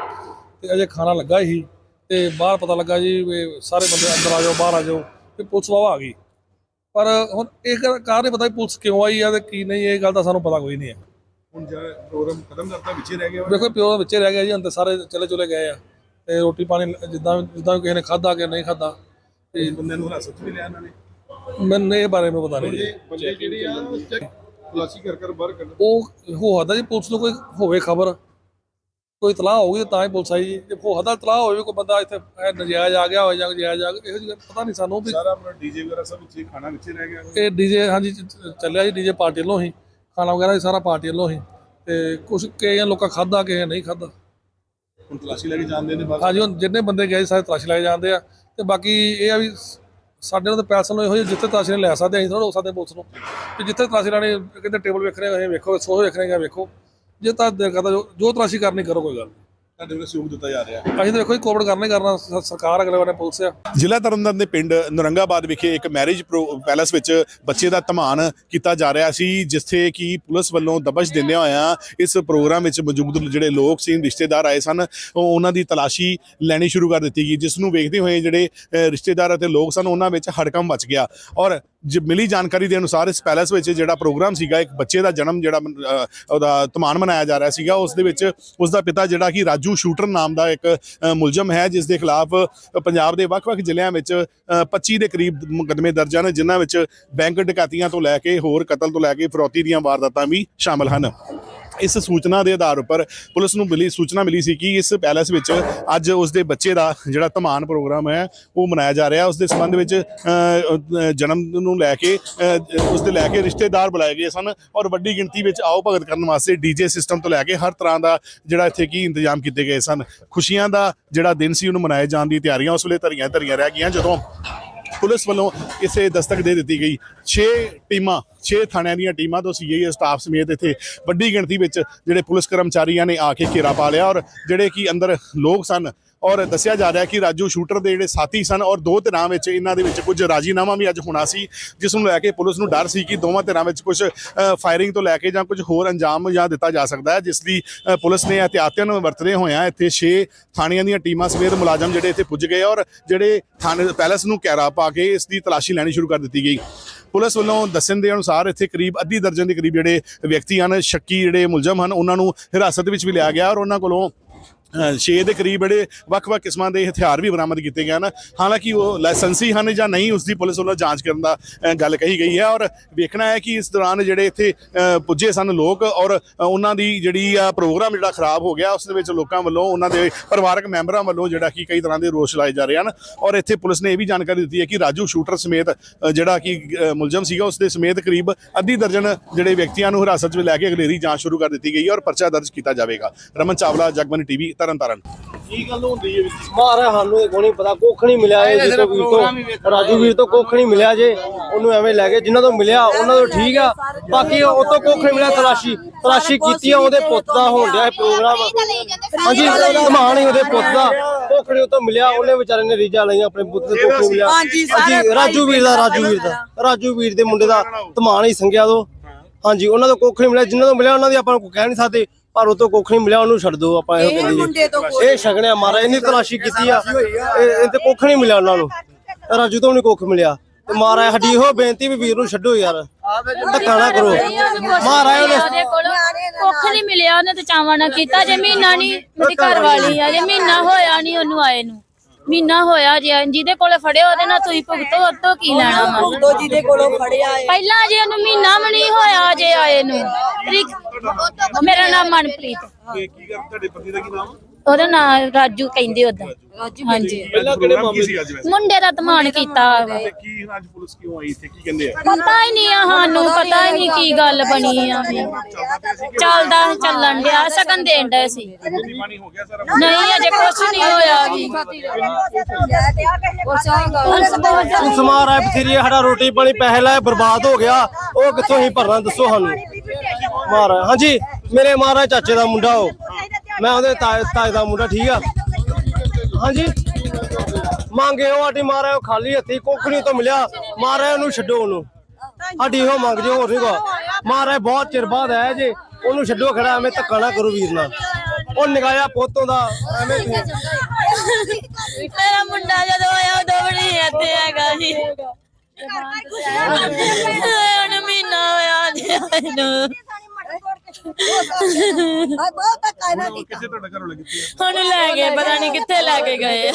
ਤੇ ਅਜੇ ਖਾਣਾ ਲੱਗਾ ਹੀ। ਤੇ ਬਾਹਰ ਪਤਾ ਲੱਗਾ ਜੀ ਵੀ ਸਾਰੇ ਬੰਦੇ ਅੰਦਰ ਆ ਜਾਓ ਬਾਹਰ ਆ ਜਾਓ ਤੇ ਪੁਲਿਸ ਵਾਵਾ ਆ ਗਈ। ਪਰ ਹੁਣ ਇਹ ਕਾਰ ਨਹੀਂ ਪਤਾ ਪੁਲਿਸ ਕਿਉਂ ਆਈ ਆ ਤੇ ਕੀ ਨਹੀਂ ਇਹ ਗੱਲ ਦਾ ਸਾਨੂੰ ਪਤਾ ਕੋਈ ਨਹੀਂ ਹੈ ਹੁਣ ਜਿਹੜਾ ਪ੍ਰੋਗਰਾਮ ਖਤਮ ਕਰਤਾ ਵਿੱਚੇ ਰਹਿ ਗਿਆ। ਦੇਖੋ ਪਿਓ ਵਿੱਚੇ ਰਹਿ ਗਿਆ ਜੀ ਅੰਦਰ ਸਾਰੇ ਚਲੇ ਚਲੇ ਗਏ ਆ। ਤੇ ਰੋਟੀ ਪਾਣੀ ਜਿੱਦਾਂ ਜਿੱਦਾਂ ਕਿਸੇ ਨੇ ਖਾਦਾ ਕਿ ਨਹੀਂ ਖਾਦਾ ਤੇ ਬੰਦਿਆਂ ਨੂੰ ਹਿਰਾਸਤ ਵੀ ਲਿਆ ਇਹਨਾਂ ਨੇ? ਮੈਨੂੰ ਇਹ ਬਾਰੇ ਮੈਂ ਪਤਾ ਨਹੀਂ ਜੀ। ਬੰਦੇ ਜਿਹੜੇ ਆ ਖੁਲਾਸੀ ਕਰ ਕਰ ਬਾਹਰ ਕੱਢ ਉਹ ਹੋ ਜੀ ਪੁਲਿਸ ਨੂੰ ਕੋਈ ਹੋਵੇ ਖਬਰ। ਕੋਈ ਤਲਾਹ ਹੋਊਗੀ ਤਾਂ ਹੀ ਪੁਲਿਸ ਆਈ ਜੀ। ਜੇ ਫੋਹਾ ਦਾ ਤਲਾਹ ਹੋਵੇ ਕੋਈ ਬੰਦਾ ਇੱਥੇ ਐ ਨਜਾਇਜ਼ ਆ ਗਿਆ ਹੋਵੇ ਜਾਂ ਨਜਾਇਜ਼ ਆ ਗਿਆ ਇਹੋ ਜਿਹੀ ਪਤਾ ਨਹੀਂ ਸਾਨੂੰ ਵੀ ਸਾਰਾ ਆਪਣਾ ਡੀਜੇ ਵਗੈਰਾ ਸਭ ਵਿੱਚ ਖਾਣਾ ਵਿੱਚ ਰਹਿ ਗਿਆ। ਇਹ ਡੀਜੇ ਹਾਂਜੀ ਚ- ਚੱਲਿਆ ਜੀ ਡੀਜੇ ਪਾਰਟੀ ਵੱਲੋਂ ਹੀ। ਖਾਣਾ ਵਗੈਰਾ ਵੀ ਸਾਰਾ ਪਾਰਟੀ ਵੱਲੋਂ ਹੀ। ਤੇ ਕੁਝ ਕਈਆਂ ਲੋਕਾਂ ਖਾਦਾ ਕਿਸੇ ਨਹੀਂ ਖਾਦਾ ਹੁਣ ਤਲਾਸ਼ੀ ਲੈ ਕੇ ਜਾਂਦੇ ਨੇ ਬਸ। ਹਾਂਜੀ ਹੁਣ ਜਿੰਨੇ ਬੰਦੇ ਗਏ ਸਾਰੇ ਤਲਾਸ਼ੀ ਲੈ ਜਾਂਦੇ ਆ। ਤੇ ਬਾਕੀ ਇਹ ਆ ਵੀ ਸ- ਸਾਡੇ ਨਾਲ ਤਾਂ ਪੈਸਾ ਨੂੰ ਇਹੋ ਜਿਹੇ ਜਿੱਥੇ ਤਲਾਸ਼ੀ ਲੈ ਸਕਦੇ ਅਸੀਂ ਥੋੜਾ ਹੋ ਸਕਦੇ ਪੁਲਿਸ ਨੂੰ। ਤੇ ਜਿੱਥੇ ਤਲਾਸ਼ੀ ਲੈਣੀ ਕਹਿੰਦੇ ਟੇਬਲ ਵੇਖਣੇ ਹੋਏ ਵੇਖੋ ਸੋਹ ਵੇਖਣੇ ਗਿਆ ਵੇਖੋ। ਜੇ ਤਾਂ ਕਰਦਾ ਜੋ- ਤਲਾਸ਼ੀ ਕਰਨੀ ਕਰੋ ਕੋਈ ਗੱਲ ਨਹੀਂ ਤੁਹਾਡੇ ਵੱਲੋਂ ਸਹਿਯੋਗ ਦਿੱਤਾ ਜਾ ਰਿਹਾ। ਅਸੀਂ ਤਾਂ ਵੇਖੋ ਜੀ ਕੋਵਿਡ ਕਰਨਾ ਹੀ ਕਰਨਾ ਸ- ਸਰਕਾਰ ਅਗਲੇ ਵਾਰ ਪੁਲਿਸ ਆ। ਜ਼ਿਲ੍ਹਾ ਤਰਨਤਾਰਨ ਦੇ ਪਿੰਡ ਨਰੰਗਾਬਾਦ ਵਿਖੇ ਇੱਕ ਮੈਰਿਜ ਪੈਲੇਸ ਵਿੱਚ ਬੱਚੇ ਦਾ ਧਮਾਨ ਕੀਤਾ ਜਾ ਰਿਹਾ ਸੀ ਜਿੱਥੇ ਕਿ ਪੁਲਿਸ ਵੱਲੋਂ ਦਬਸ਼ ਦਿੰਦਿਆਂ ਹੋਇਆਂ ਇਸ ਪ੍ਰੋਗਰਾਮ ਵਿੱਚ ਮੌਜੂਦ ਜਿਹੜੇ ਲੋਕ ਸੀ ਰਿਸ਼ਤੇਦਾਰ ਆਏ ਸਨ ਉਹ ਉਹਨਾਂ ਦੀ ਤਲਾਸ਼ੀ ਲੈਣੀ ਸ਼ੁਰੂ ਕਰ ਦਿੱਤੀ ਗਈ ਜਿਸ ਨੂੰ ਵੇਖਦੇ ਹੋਏ ਜਿਹੜੇ ਅ, ਰਿਸ਼ਤੇਦਾਰ ਅਤੇ ਲੋਕ ਸਨ ਉਹਨਾਂ ਵਿੱਚ ਹੜਕੰਪ ਮਚ ਗਿਆ। ਔਰ ਮਿਲੀ ਜਾਣਕਾਰੀ ਦੇ ਅਨੁਸਾਰ ਇਸ ਪੈਲੇਸ ਵਿੱਚ ਜਿਹੜਾ ਪ੍ਰੋਗਰਾਮ ਸੀਗਾ ਇੱਕ ਬੱਚੇ ਦਾ ਜਨਮ ਜਿਹੜਾ ਉਹਦਾ ਧਮਾਨ ਮਨਾਇਆ ਜਾ ਰਿਹਾ ਸੀਗਾ। ਉਸ ਦੇ ਵਿੱਚ ਉਸ ਦਾ ਪਿਤਾ ਜਿਹੜਾ ਕਿ ਰਾਜੂ ਸ਼ੂਟਰ ਨਾਮ ਦਾ ਇੱਕ ਮੁਲਜ਼ਮ ਹੈ ਜਿਸ ਦੇ ਖਿਲਾਫ ਪੰਜਾਬ ਦੇ ਵੱਖ-ਵੱਖ ਜ਼ਿਲ੍ਹਿਆਂ ਵਿੱਚ ਅ, 25 ਦੇ ਕਰੀਬ ਮੁਕੱਦਮੇ ਦਰਜ ਹਨ ਜਿਨ੍ਹਾਂ ਵਿੱਚ ਬੈਂਕ ਡਕੈਤੀਆਂ ਤੋਂ ਲੈ ਕੇ ਹੋਰ ਕਤਲ ਤੋਂ ਲੈ ਕੇ ਫਰੌਤੀ ਦੀਆਂ ਵਾਰਦਾਤਾਂ ਵੀ ਸ਼ਾਮਲ ਹਨ। ਇਸ ਸੂਚਨਾ ਦੇ ਆਧਾਰ ਉੱਪਰ ਪੁਲਿਸ ਨੂੰ ਮਿਲੀ ਸੂਚਨਾ ਮਿਲੀ ਸੀ ਕਿ ਇਸ ਪੈਲੇਸ ਵਿੱਚ ਅੱਜ ਉਸ ਦੇ ਬੱਚੇ ਦਾ ਜਿਹੜਾ ਧਮਾਨ ਪ੍ਰੋਗਰਾਮ ਹੈ ਉਹ ਮਨਾਇਆ ਜਾ ਰਿਹਾ। ਉਸ ਦੇ ਸੰਬੰਧ ਵਿੱਚ ਜਨਮ ਨੂੰ ਲੈ ਕੇ ਅ, ਉਸ ਦੇ ਲੈ ਕੇ ਰਿਸ਼ਤੇਦਾਰ ਬੁਲਾਏ ਗਏ ਸਨ ਔਰ ਵੱਡੀ ਗਿਣਤੀ ਵਿੱਚ ਆਓ ਭਗਤ ਕਰਨ ਵਾਸਤੇ ਡੀਜੇ ਸਿਸਟਮ ਤੋਂ ਲੈ ਕੇ ਹਰ ਤਰ੍ਹਾਂ ਦਾ ਜਿਹੜਾ ਇੱਥੇ ਕੀ ਇੰਤਜ਼ਾਮ ਕੀਤੇ ਗਏ ਸਨ। ਖੁਸ਼ੀਆਂ ਦਾ ਜਿਹੜਾ ਦਿਨ ਸੀ ਉਹਨੂੰ ਮਨਾਏ ਜਾਣ ਦੀ ਤਿਆਰੀਆਂ ਉਸ ਵੇਲੇ ਧਰੀਆਂ ਧਰੀਆਂ ਰਹਿ ਗਈਆਂ। ਜਦੋਂ ਪੁਲਿਸ ਵੱਲੋਂ ਇਸੇ ਦਸਤਕ ਦੇ ਦਿੱਤੀ ਗਈ। 6 ਟੀਮਾਂ 6 ਥਾਣਿਆਂ ਦੀਆਂ ਟੀਮਾਂ ਤੋਂ ਸੀਆਈਏ ਸਟਾਫ ਸਮੇਤ ਇੱਥੇ ਵੱਡੀ ਗਿਣਤੀ ਵਿੱਚ ਜਿਹੜੇ ਪੁਲਿਸ ਕਰਮਚਾਰੀਆਂ ਨੇ ਆ ਕੇ ਘੇਰਾ ਪਾ ਲਿਆ ਔਰ ਜਿਹੜੇ ਕਿ ਅੰਦਰ ਲੋਕ ਸਨ ਔਰ ਦੱਸਿਆ ਜਾ ਰਿਹਾ ਕਿ ਰਾਜੂ ਸ਼ੂਟਰ ਦੇ ਜਿਹੜੇ ਸਾਥੀ ਸਨ ਔਰ ਦੋ ਧਿਰਾਂ ਵਿੱਚ ਇਹਨਾਂ ਦੇ ਵਿੱਚ ਕੁਝ ਰਾਜੀਨਾਮਾ ਵੀ ਅੱਜ ਹੋਣਾ ਸੀ, ਜਿਸ ਨੂੰ ਲੈ ਕੇ ਪੁਲਿਸ ਨੂੰ ਡਰ ਸੀ ਕਿ ਦੋਵਾਂ ਧਿਰਾਂ ਵਿੱਚ ਕੁਝ ਫਾਇਰਿੰਗ ਤੋਂ ਲੈ ਕੇ ਜਾਂ ਕੁਝ ਹੋਰ ਅੰਜਾਮ ਜਾਂ ਦਿੱਤਾ ਜਾ ਸਕਦਾ ਹੈ, ਜਿਸ ਲਈ ਪੁਲਿਸ ਨੇ ਇਹਤਿਆਤਨ ਵਰਤਦੇ ਹੋਇਆਂ ਇੱਥੇ 6 ਥਾਣਿਆਂ ਦੀਆਂ ਟੀਮਾਂ ਸਮੇਤ ਮੁਲਾਜ਼ਮ ਜਿਹੜੇ ਇੱਥੇ ਪੁੱਜ ਗਏ ਔਰ ਜਿਹੜੇ ਥਾਣੇ, ਪੈਲੇਸ ਨੂੰ ਘੇਰਾ ਪਾ ਕੇ ਇਸ ਦੀ ਤਲਾਸ਼ੀ ਲੈਣੀ ਸ਼ੁਰੂ ਕਰ ਦਿੱਤੀ ਗਈ। ਪੁਲਿਸ ਵੱਲੋਂ ਦੱਸਣ ਦੇ ਅਨੁਸਾਰ ਇੱਥੇ ਕਰੀਬ ਅੱਧੀ ਦਰਜਨ ਦੇ ਕਰੀਬ ਜਿਹੜੇ ਵਿਅਕਤੀ ਹਨ, ਸ਼ੱਕੀ ਜਿਹੜੇ ਮੁਲਜ਼ਮ ਹਨ, ਉਹਨਾਂ ਨੂੰ ਹਿਰਾਸਤ ਵਿੱਚ ਵੀ ਲਿਆ ਗਿਆ ਔਰ ਉਹਨਾਂ ਕੋਲੋਂ ਅ, ਛੇ ਦੇ ਕਰੀਬ ਜਿਹੜੇ ਵੱਖ-ਵੱਖ ਕਿਸਮਾਂ ਦੇ ਹਥਿਆਰ ਵੀ ਬਰਾਮਦ ਕੀਤੇ ਗਏ ਹਨ। ਹਾਲਾਂਕਿ ਉਹ ਲਾਇਸੈਂਸੀ ਹਨ ਜਾਂ ਨਹੀਂ ਉਸ ਦੀ ਪੁਲਿਸ ਵੱਲੋਂ ਜਾਂਚ ਕਰਨ ਦਾ ਗੱਲ ਕਹੀ ਗਈ ਹੈ ਔਰ ਵੇਖਣਾ ਹੈ ਕਿ ਇਸ ਦੌਰਾਨ ਜਿਹੜੇ ਇੱਥੇ ਪੁੱਜੇ ਸਨ ਲੋਕ ਔਰ ਉਹਨਾਂ ਦੀ ਜਿਹੜੀ ਆ ਪ੍ਰੋਗਰਾਮ ਜਿਹੜਾ ਖਰਾਬ ਹੋ ਗਿਆ ਉਸ ਦੇ ਵਿੱਚ ਲੋਕਾਂ ਵੱਲੋਂ ਉਹਨਾਂ ਦੇ ਪਰਿਵਾਰਕ ਮੈਂਬਰਾਂ ਵੱਲੋਂ ਜਿਹੜਾ ਕਿ ਕਈ ਤਰ੍ਹਾਂ ਦੇ ਰੋਸ ਲਾਏ ਜਾ ਰਹੇ ਹਨ ਔਰ ਇੱਥੇ ਪੁਲਿਸ ਨੇ ਇਹ ਵੀ ਜਾਣਕਾਰੀ ਦਿੱਤੀ ਹੈ ਕਿ ਰਾਜੂ ਸ਼ੂਟਰ ਸਮੇਤ ਜਿਹੜਾ ਕਿ ਮੁਲਜ਼ਮ ਸੀਗਾ ਉਸ ਦੇ ਸਮੇਤ ਕਰੀਬ ਅੱਧੀ ਦਰਜਨ ਜਿਹੜੇ ਵਿਅਕਤੀਆਂ ਨੂੰ ਹਿਰਾਸਤ ਵਿੱਚ ਲੈ ਕੇ ਅਗਲੇਰੀ ਜਾਂਚ ਸ਼ੁਰੂ ਕਰ ਦਿੱਤੀ ਗਈ ਹੈ ਔਰ ਪਰਚਾ ਦਰਜ ਕੀਤਾ ਜਾਵੇਗਾ। ਰਮਨ ਚਾਵਲਾ ਜਗਬਨੀ ਟੀਵੀ ਤਰਨਤਾਰਨ। ਕੀ ਗੱਲ ਹੁੰਦੀ ਹੈ ਵਿੱਚ ਮਾਰਾ ਸਾਨੂੰ ਇਹ ਕੋਈ ਨਹੀਂ ਪਤਾ ਕੁੱਖ ਨਹੀਂ ਮਿਲਿਆ ਇਹ ਜਿੱਤੋਂ ਵੀਰ ਤੋਂ। ਰਾਜੂ ਵੀਰ ਤੋਂ ਕੁੱਖ ਨਹੀਂ ਮਿਲਿਆ ਜੇ ਉਹਨੂੰ ਐਵੇਂ ਲੈ ਗਏ। ਜਿਨ੍ਹਾਂ ਤੋਂ ਮਿਲਿਆ ਉਹਨਾਂ ਤੋਂ ਠੀਕ ਆ। ਬਾਕੀ ਉਹ ਤੋਂ ਕੁੱਖ ਨਹੀਂ ਮਿਲਿਆ ਤਲਾਸ਼ੀ ਤਲਾਸ਼ੀ ਕੀਤੀ ਆ ਉਹਦੇ ਪੁੱਤ ਦਾ ਹੋਣ ਡਿਆ ਇਹ ਪ੍ਰੋਗਰਾਮ। ਹਾਂਜੀ ਧਮਾਨ ਹੀ ਉਹਦੇ ਪੁੱਤ ਦਾ। ਕੁੱਖ ਨਹੀਂ ਉਹ ਤੋਂ ਮਿਲਿਆ ਉਹਨੇ ਵਿਚਾਰੇ ਨੇ ਰੀਜਾ ਲਈਆਂ ਆਪਣੇ ਪੁੱਤ ਦੇ ਕੁੱਖ ਮਿਲਿਆ। ਹਾਂਜੀ ਰਾਜੂ ਵੀਰ ਦਾ ਰਾਜੂ ਵੀਰ ਦਾ। ਰਾਜੂ ਵੀਰ ਦੇ ਮੁੰਡੇ ਦਾ ਧਮਾਨ ਹੀ ਸੰਗਿਆ ਤੋਂ ਹਾਂਜੀ ਉਹਨਾਂ ਤੋਂ ਕੁੱਖ ਨਹੀਂ ਮਿਲਿਆ ਜਿਨ੍ਹਾਂ ਤੋਂ ਮਿਲਿਆ ਉਹਨਾਂ ਦੀ ਆਪਾਂ ਨੂੰ ਕਹਿ ਨਹੀਂ ਸਕਦੇ। ਪਰ ਉਹ ਤੋਂ ਕੁੱਖ ਨਹੀਂ ਮਿਲਿਆ ਉਹਨੂੰ ਛੱਡ ਦਿਓ ਆਪਾਂ ਇਹੋ ਕਹਿੰਦੇ। ਇਹ ਛਗਣਿਆ ਮਾਰਾ ਇਹਨੀ ਤਲਾਸ਼ੀ ਕੀਤੀ ਆ। ਇਹ ਇਹ ਤੇ ਕੁੱਖ ਨਹੀਂ ਮਿਲਿਆ ਉਹਨਾਂ ਨੂੰ। ਰਾਜੂ ਤੋਂ ਵੀ ਨਹੀਂ ਕੁੱਖ ਮਿਲਿਆ। ਤੇ ਮਾਰਾ ਸਾਡੀ ਇਹੋ ਬੇਨਤੀ ਵੀ ਵੀਰ ਨੂੰ ਛੱਡੋ ਯਾਰ। ਧੱਕਾ ਨਾ ਕਰੋ। ਮਾਰਾ ਉਹਨੇ ਉਹਦੇ ਕੋਲ ਕੁੱਖ ਨਹੀਂ ਮਿਲਿਆ ਉਹਨੇ ਤੇ ਚਾਵਾਂ ਨਾ ਕੀਤਾ। ਜੇ ਮਹੀਨਾ ਨਹੀਂ ਮੇਰੀ ਘਰ ਵਾਲੀ ਆ ਜੇ ਮਹੀਨਾ ਹੋਇਆ ਨਹੀਂ ਉਹਨੂੰ ਆਏ ਨੂੰ। ਮਹੀਨਾ ਹੋਇਆ ਜੇ ਜਿਹਦੇ ਕੋਲੇ ਫੜਿਓ ਉਹਦੇ ਨਾਲ ਤੁਸੀਂ ਭੁਗਤੋ ਉਤੋਂ ਕੀ ਲੈਣਾ ਵਾ? ਭੁਗਤੋ ਜਿਹਦੇ ਕੋਲੋਂ ਫੜਿਆ ਏ। ਪਹਿਲਾਂ ਜੇ ਉਹਨੂੰ ਮਹੀਨਾ ਵੀ ਨਹੀਂ ਹੋਇਆ ਜੇ ਆਏ ਨੂੰ। ਮੇਰਾ ਨਾਮ ਮਨਪ੍ਰੀਤ। ਕੀ ਕੀ ਕਰ ਤੁਹਾਡੇ ਪਤੀ ਦਾ ਕੀ ਨਾਮ ਉਹਦਾ ਨਾਮ ਰਾਜੂ ਕਹਿੰਦੇ ਉਹਦਾ ਹਾਂਜੀ ਪਹਿਲਾਂ ਕਿਹੜੇ ਮਾਮਲੇ ਸੀ ਅੱਜ ਵੈਸੇ ਮੁੰਡੇ ਦਾ ਧਮਾਨ ਕੀਤਾ ਵਾ। ਤੇ ਕੀ ਅੱਜ ਪੁਲਿਸ ਕਿਉਂ ਆਈ ਇੱਥੇ ਕੀ ਕਹਿੰਦੇ ਆ ਪਤਾ ਹੀ ਨਹੀਂ ਆ ਸਾਨੂੰ ਪਤਾ ਹੀ ਨਹੀਂ ਕੀ ਗੱਲ ਬਣੀ ਆ ਵੀ ਚੱਲਦਾ ਚੱਲਣ ਡਿਆ ਸਗਨ ਦੇਣ ਡਿਆ ਸੀ ਪਾਣੀ ਹੋ ਗਿਆ ਸਾਰਾ ਨਹੀਂ ਅਜੇ ਕੁਛ ਨਹੀਂ ਹੋਇਆ ਵੀ ਪੁਲਿਸ ਮਾਰ ਹੈ ਬਥੇਰੀ ਹੈ, ਸਾਡਾ ਰੋਟੀ ਪਾਣੀ ਪੈਸੇ ਲਾਏ ਬਰਬਾਦ ਹੋ ਗਿਆ ਉਹ ਕਿੱਥੋਂ ਹੀ ਭਰਨਾ ਦੱਸੋ ਸਾਨੂੰ ਮਾਰ ਹੈ। ਹਾਂਜੀ ਮੇਰੇ ਮਾਰ ਹੈ ਚਾਚੇ ਦਾ ਮੁੰਡਾ ਉਹ ਮੈਂ ਉਹਦੇ ਤਾਏ ਤਾਏ ਦਾ ਮੁੰਡਾ ਠੀਕ ਆ? ਹਾਂਜੀ। ਮੰਗੇ ਉਹ ਆਟੀ ਮਾਰਿਆ ਉਹ ਖਾਲੀ ਹੱਥੀ ਨਹੀਂ ਤੋਂ ਮਿਲਿਆ। ਮਾਰਿਆ ਉਹਨੂੰ ਛੱਡੋ ਉਹਨੂੰ। ਸਾਡੀ ਇਹੋ ਮੰਗ ਜੇ ਹੋਰ ਨਹੀਂ ਕੋ। ਮਾਰਿਆ ਬਹੁਤ ਚਿਰ ਬਾਅਦ ਆਇਆ ਜੇ ਉਹਨੂੰ ਛੱਡੋ ਖੜਾ ਐਵੇਂ ਧੱਕਾ ਨਾ ਕਰੋ ਵੀਰ ਨਾਲ। ਉਹ ਨਿਗਾਇਆ ਪੁੱਤੋਂ ਦਾ ਐਵੇਂ ਮੇਰਾ ਮੁੰਡਾ ਜਦੋਂ ਆਇਆ ਉਦੋਂ ਬੜੀ ਇੱਥੇ ਹੈਗਾ ਸੀ ਹੁਣ ਮਹੀਨਾ ਹੋਇਆ ਜੀ ਆਏ ਨੂੰ ਕਿੱਥੇ ਤੁਹਾਡਾ ਘਰੋਂ ਲੱਗੀ ਸੀ ਹੁਣ ਲੈ ਗਏ ਪਤਾ ਨਹੀਂ ਕਿੱਥੇ ਲੈ ਕੇ ਗਏ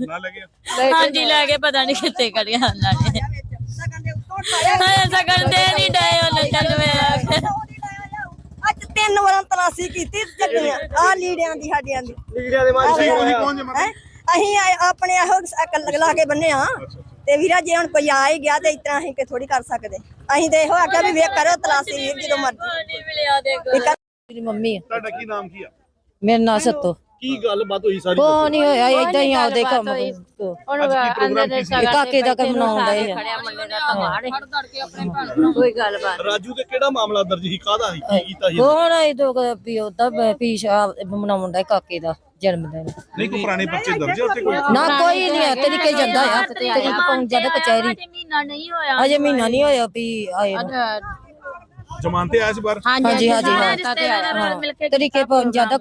ਨਾ ਲੱਗਿਆ ਹਾਂਜੀ ਲੈ ਕੇ ਪਤਾ ਨਹੀਂ ਕਿੱਥੇ ਕੜਿਆ ਉਹਨਾਂ ਨੇ ਹਾਂ ਸਗਨ ਦੇ ਨਹੀਂ ਡਏ ਉਹਨੇ ਚੱਲ ਮੈਂ ਅੱਜ ਤਿੰਨ ਵਾਰਾਂ ਤਲਾਸ਼ੀ ਕੀਤੀ ਚੱਲੀਆਂ। ਆ ਲੀੜਿਆਂ ਦੀ ਸਾਡੀਆਂ ਦੀ। ਲੀੜਿਆਂ ਦੇ ਮਾਰੀ ਤੁਸੀਂ ਕੌਣ ਜੇ? ਮਾਤਾ ਹੈਂ? ਅਸੀਂ ਆਏ- ਆਪਣੇ ਇਹੋ ਅਕਲ ਲਾ ਕੇ ਬੰਨੇ ਆ। ਤੇ ਵੀਰਾ ਜੇ ਹੁਣ ਕੋਈ ਆ ਹੀ ਗਿਆ ਤੇ ਇਤਨਾ ਅਸੀਂ ਕਿ ਥੋੜੀ ਕਰ ਸਕਦੇ। ਅਸੀਂ ਤੇ ਇਹੋ ਆਖਿਆ ਵੀ ਵੇਖ ਕਰੋ ਤਲਾਸ਼ੀ ਵੀਰ ਜਦੋਂ ਮਰਜ਼ੀ। ਮਿਲਿਆ ਦੇ ਮੇਰੀ ਮੰਮੀ ਆ ਤੁਹਾਡਾ ਕੀ ਨਾਮ ਕੀ ਆ? ਮੇਰਾ ਨਾਂ ਸੱਤੋ। ਕੀ ਗੱਲਬਾਤ ਹੋਈ ਸਾਰੀ ਕੋ ਨਹੀਂ ਹੋਇਆ ਏਦਾਂ ਹੀ ਆਪਦੇ ਕੰਮ ਹੁਣ ਅੰਦਰ ਦੇ ਇਹ ਕਾਕੇ ਦਾ ਕੰਮ ਮਨਾਉਂਦਾ ਇਹ। ਖੜਿਆ ਮੰਨੇ ਦਾ ਧਮਾੜੇ ਕੋਈ ਗੱਲ ਬਾਤ ਰਾਜੂ ਤੇ ਕਿਹੜਾ ਮਾਮਲਾ ਦਰਜ ਸੀ? ਕਾਹਦਾ ਸੀ? ਕੀ ਕੀਤਾ ਸੀ ਕੋਣ ਇਹ ਦੋ ਵੀ ਉਹਦਾ ਪੀਸ਼ਾ ਮਨਾਉਂਦਾ ਕਾਕੇ ਦਾ ਜਨਮ ਦਿਨ। ਨਹੀਂ ਕੋਈ ਪੁਰਾਣੇ ਬੱਚੇ ਦਰਜ ਹੈ ਉੱਤੇ ਕੋਈ? ਨਾ ਕੋਈ ਨਹੀਂ ਹੈ ਤਰੀਕੇ ਜਾਂਦਾ ਆ। ਤਰੀਕ ਪਹੁੰਚ ਜਾਂਦਾ ਕਚਹਿਰੀ। ਮਹੀਨਾ ਨਹੀਂ ਹੋਇਆ ਅਜੇ ਮਹੀਨਾ ਨਹੀਂ ਹੋਇਆ ਵੀ ਆਏ ਨੂੰ। ਜ਼ਮਾਨਤ ਤੇ ਆਇਆ ਸੀ ਬਾਹਰ ਹਾਂਜੀ ਹਾਂਜੀ ਹਾਂ। ਕੇ ਤਰੀਕੇ ਪਹੁੰਚ ਜਾਂਦਾ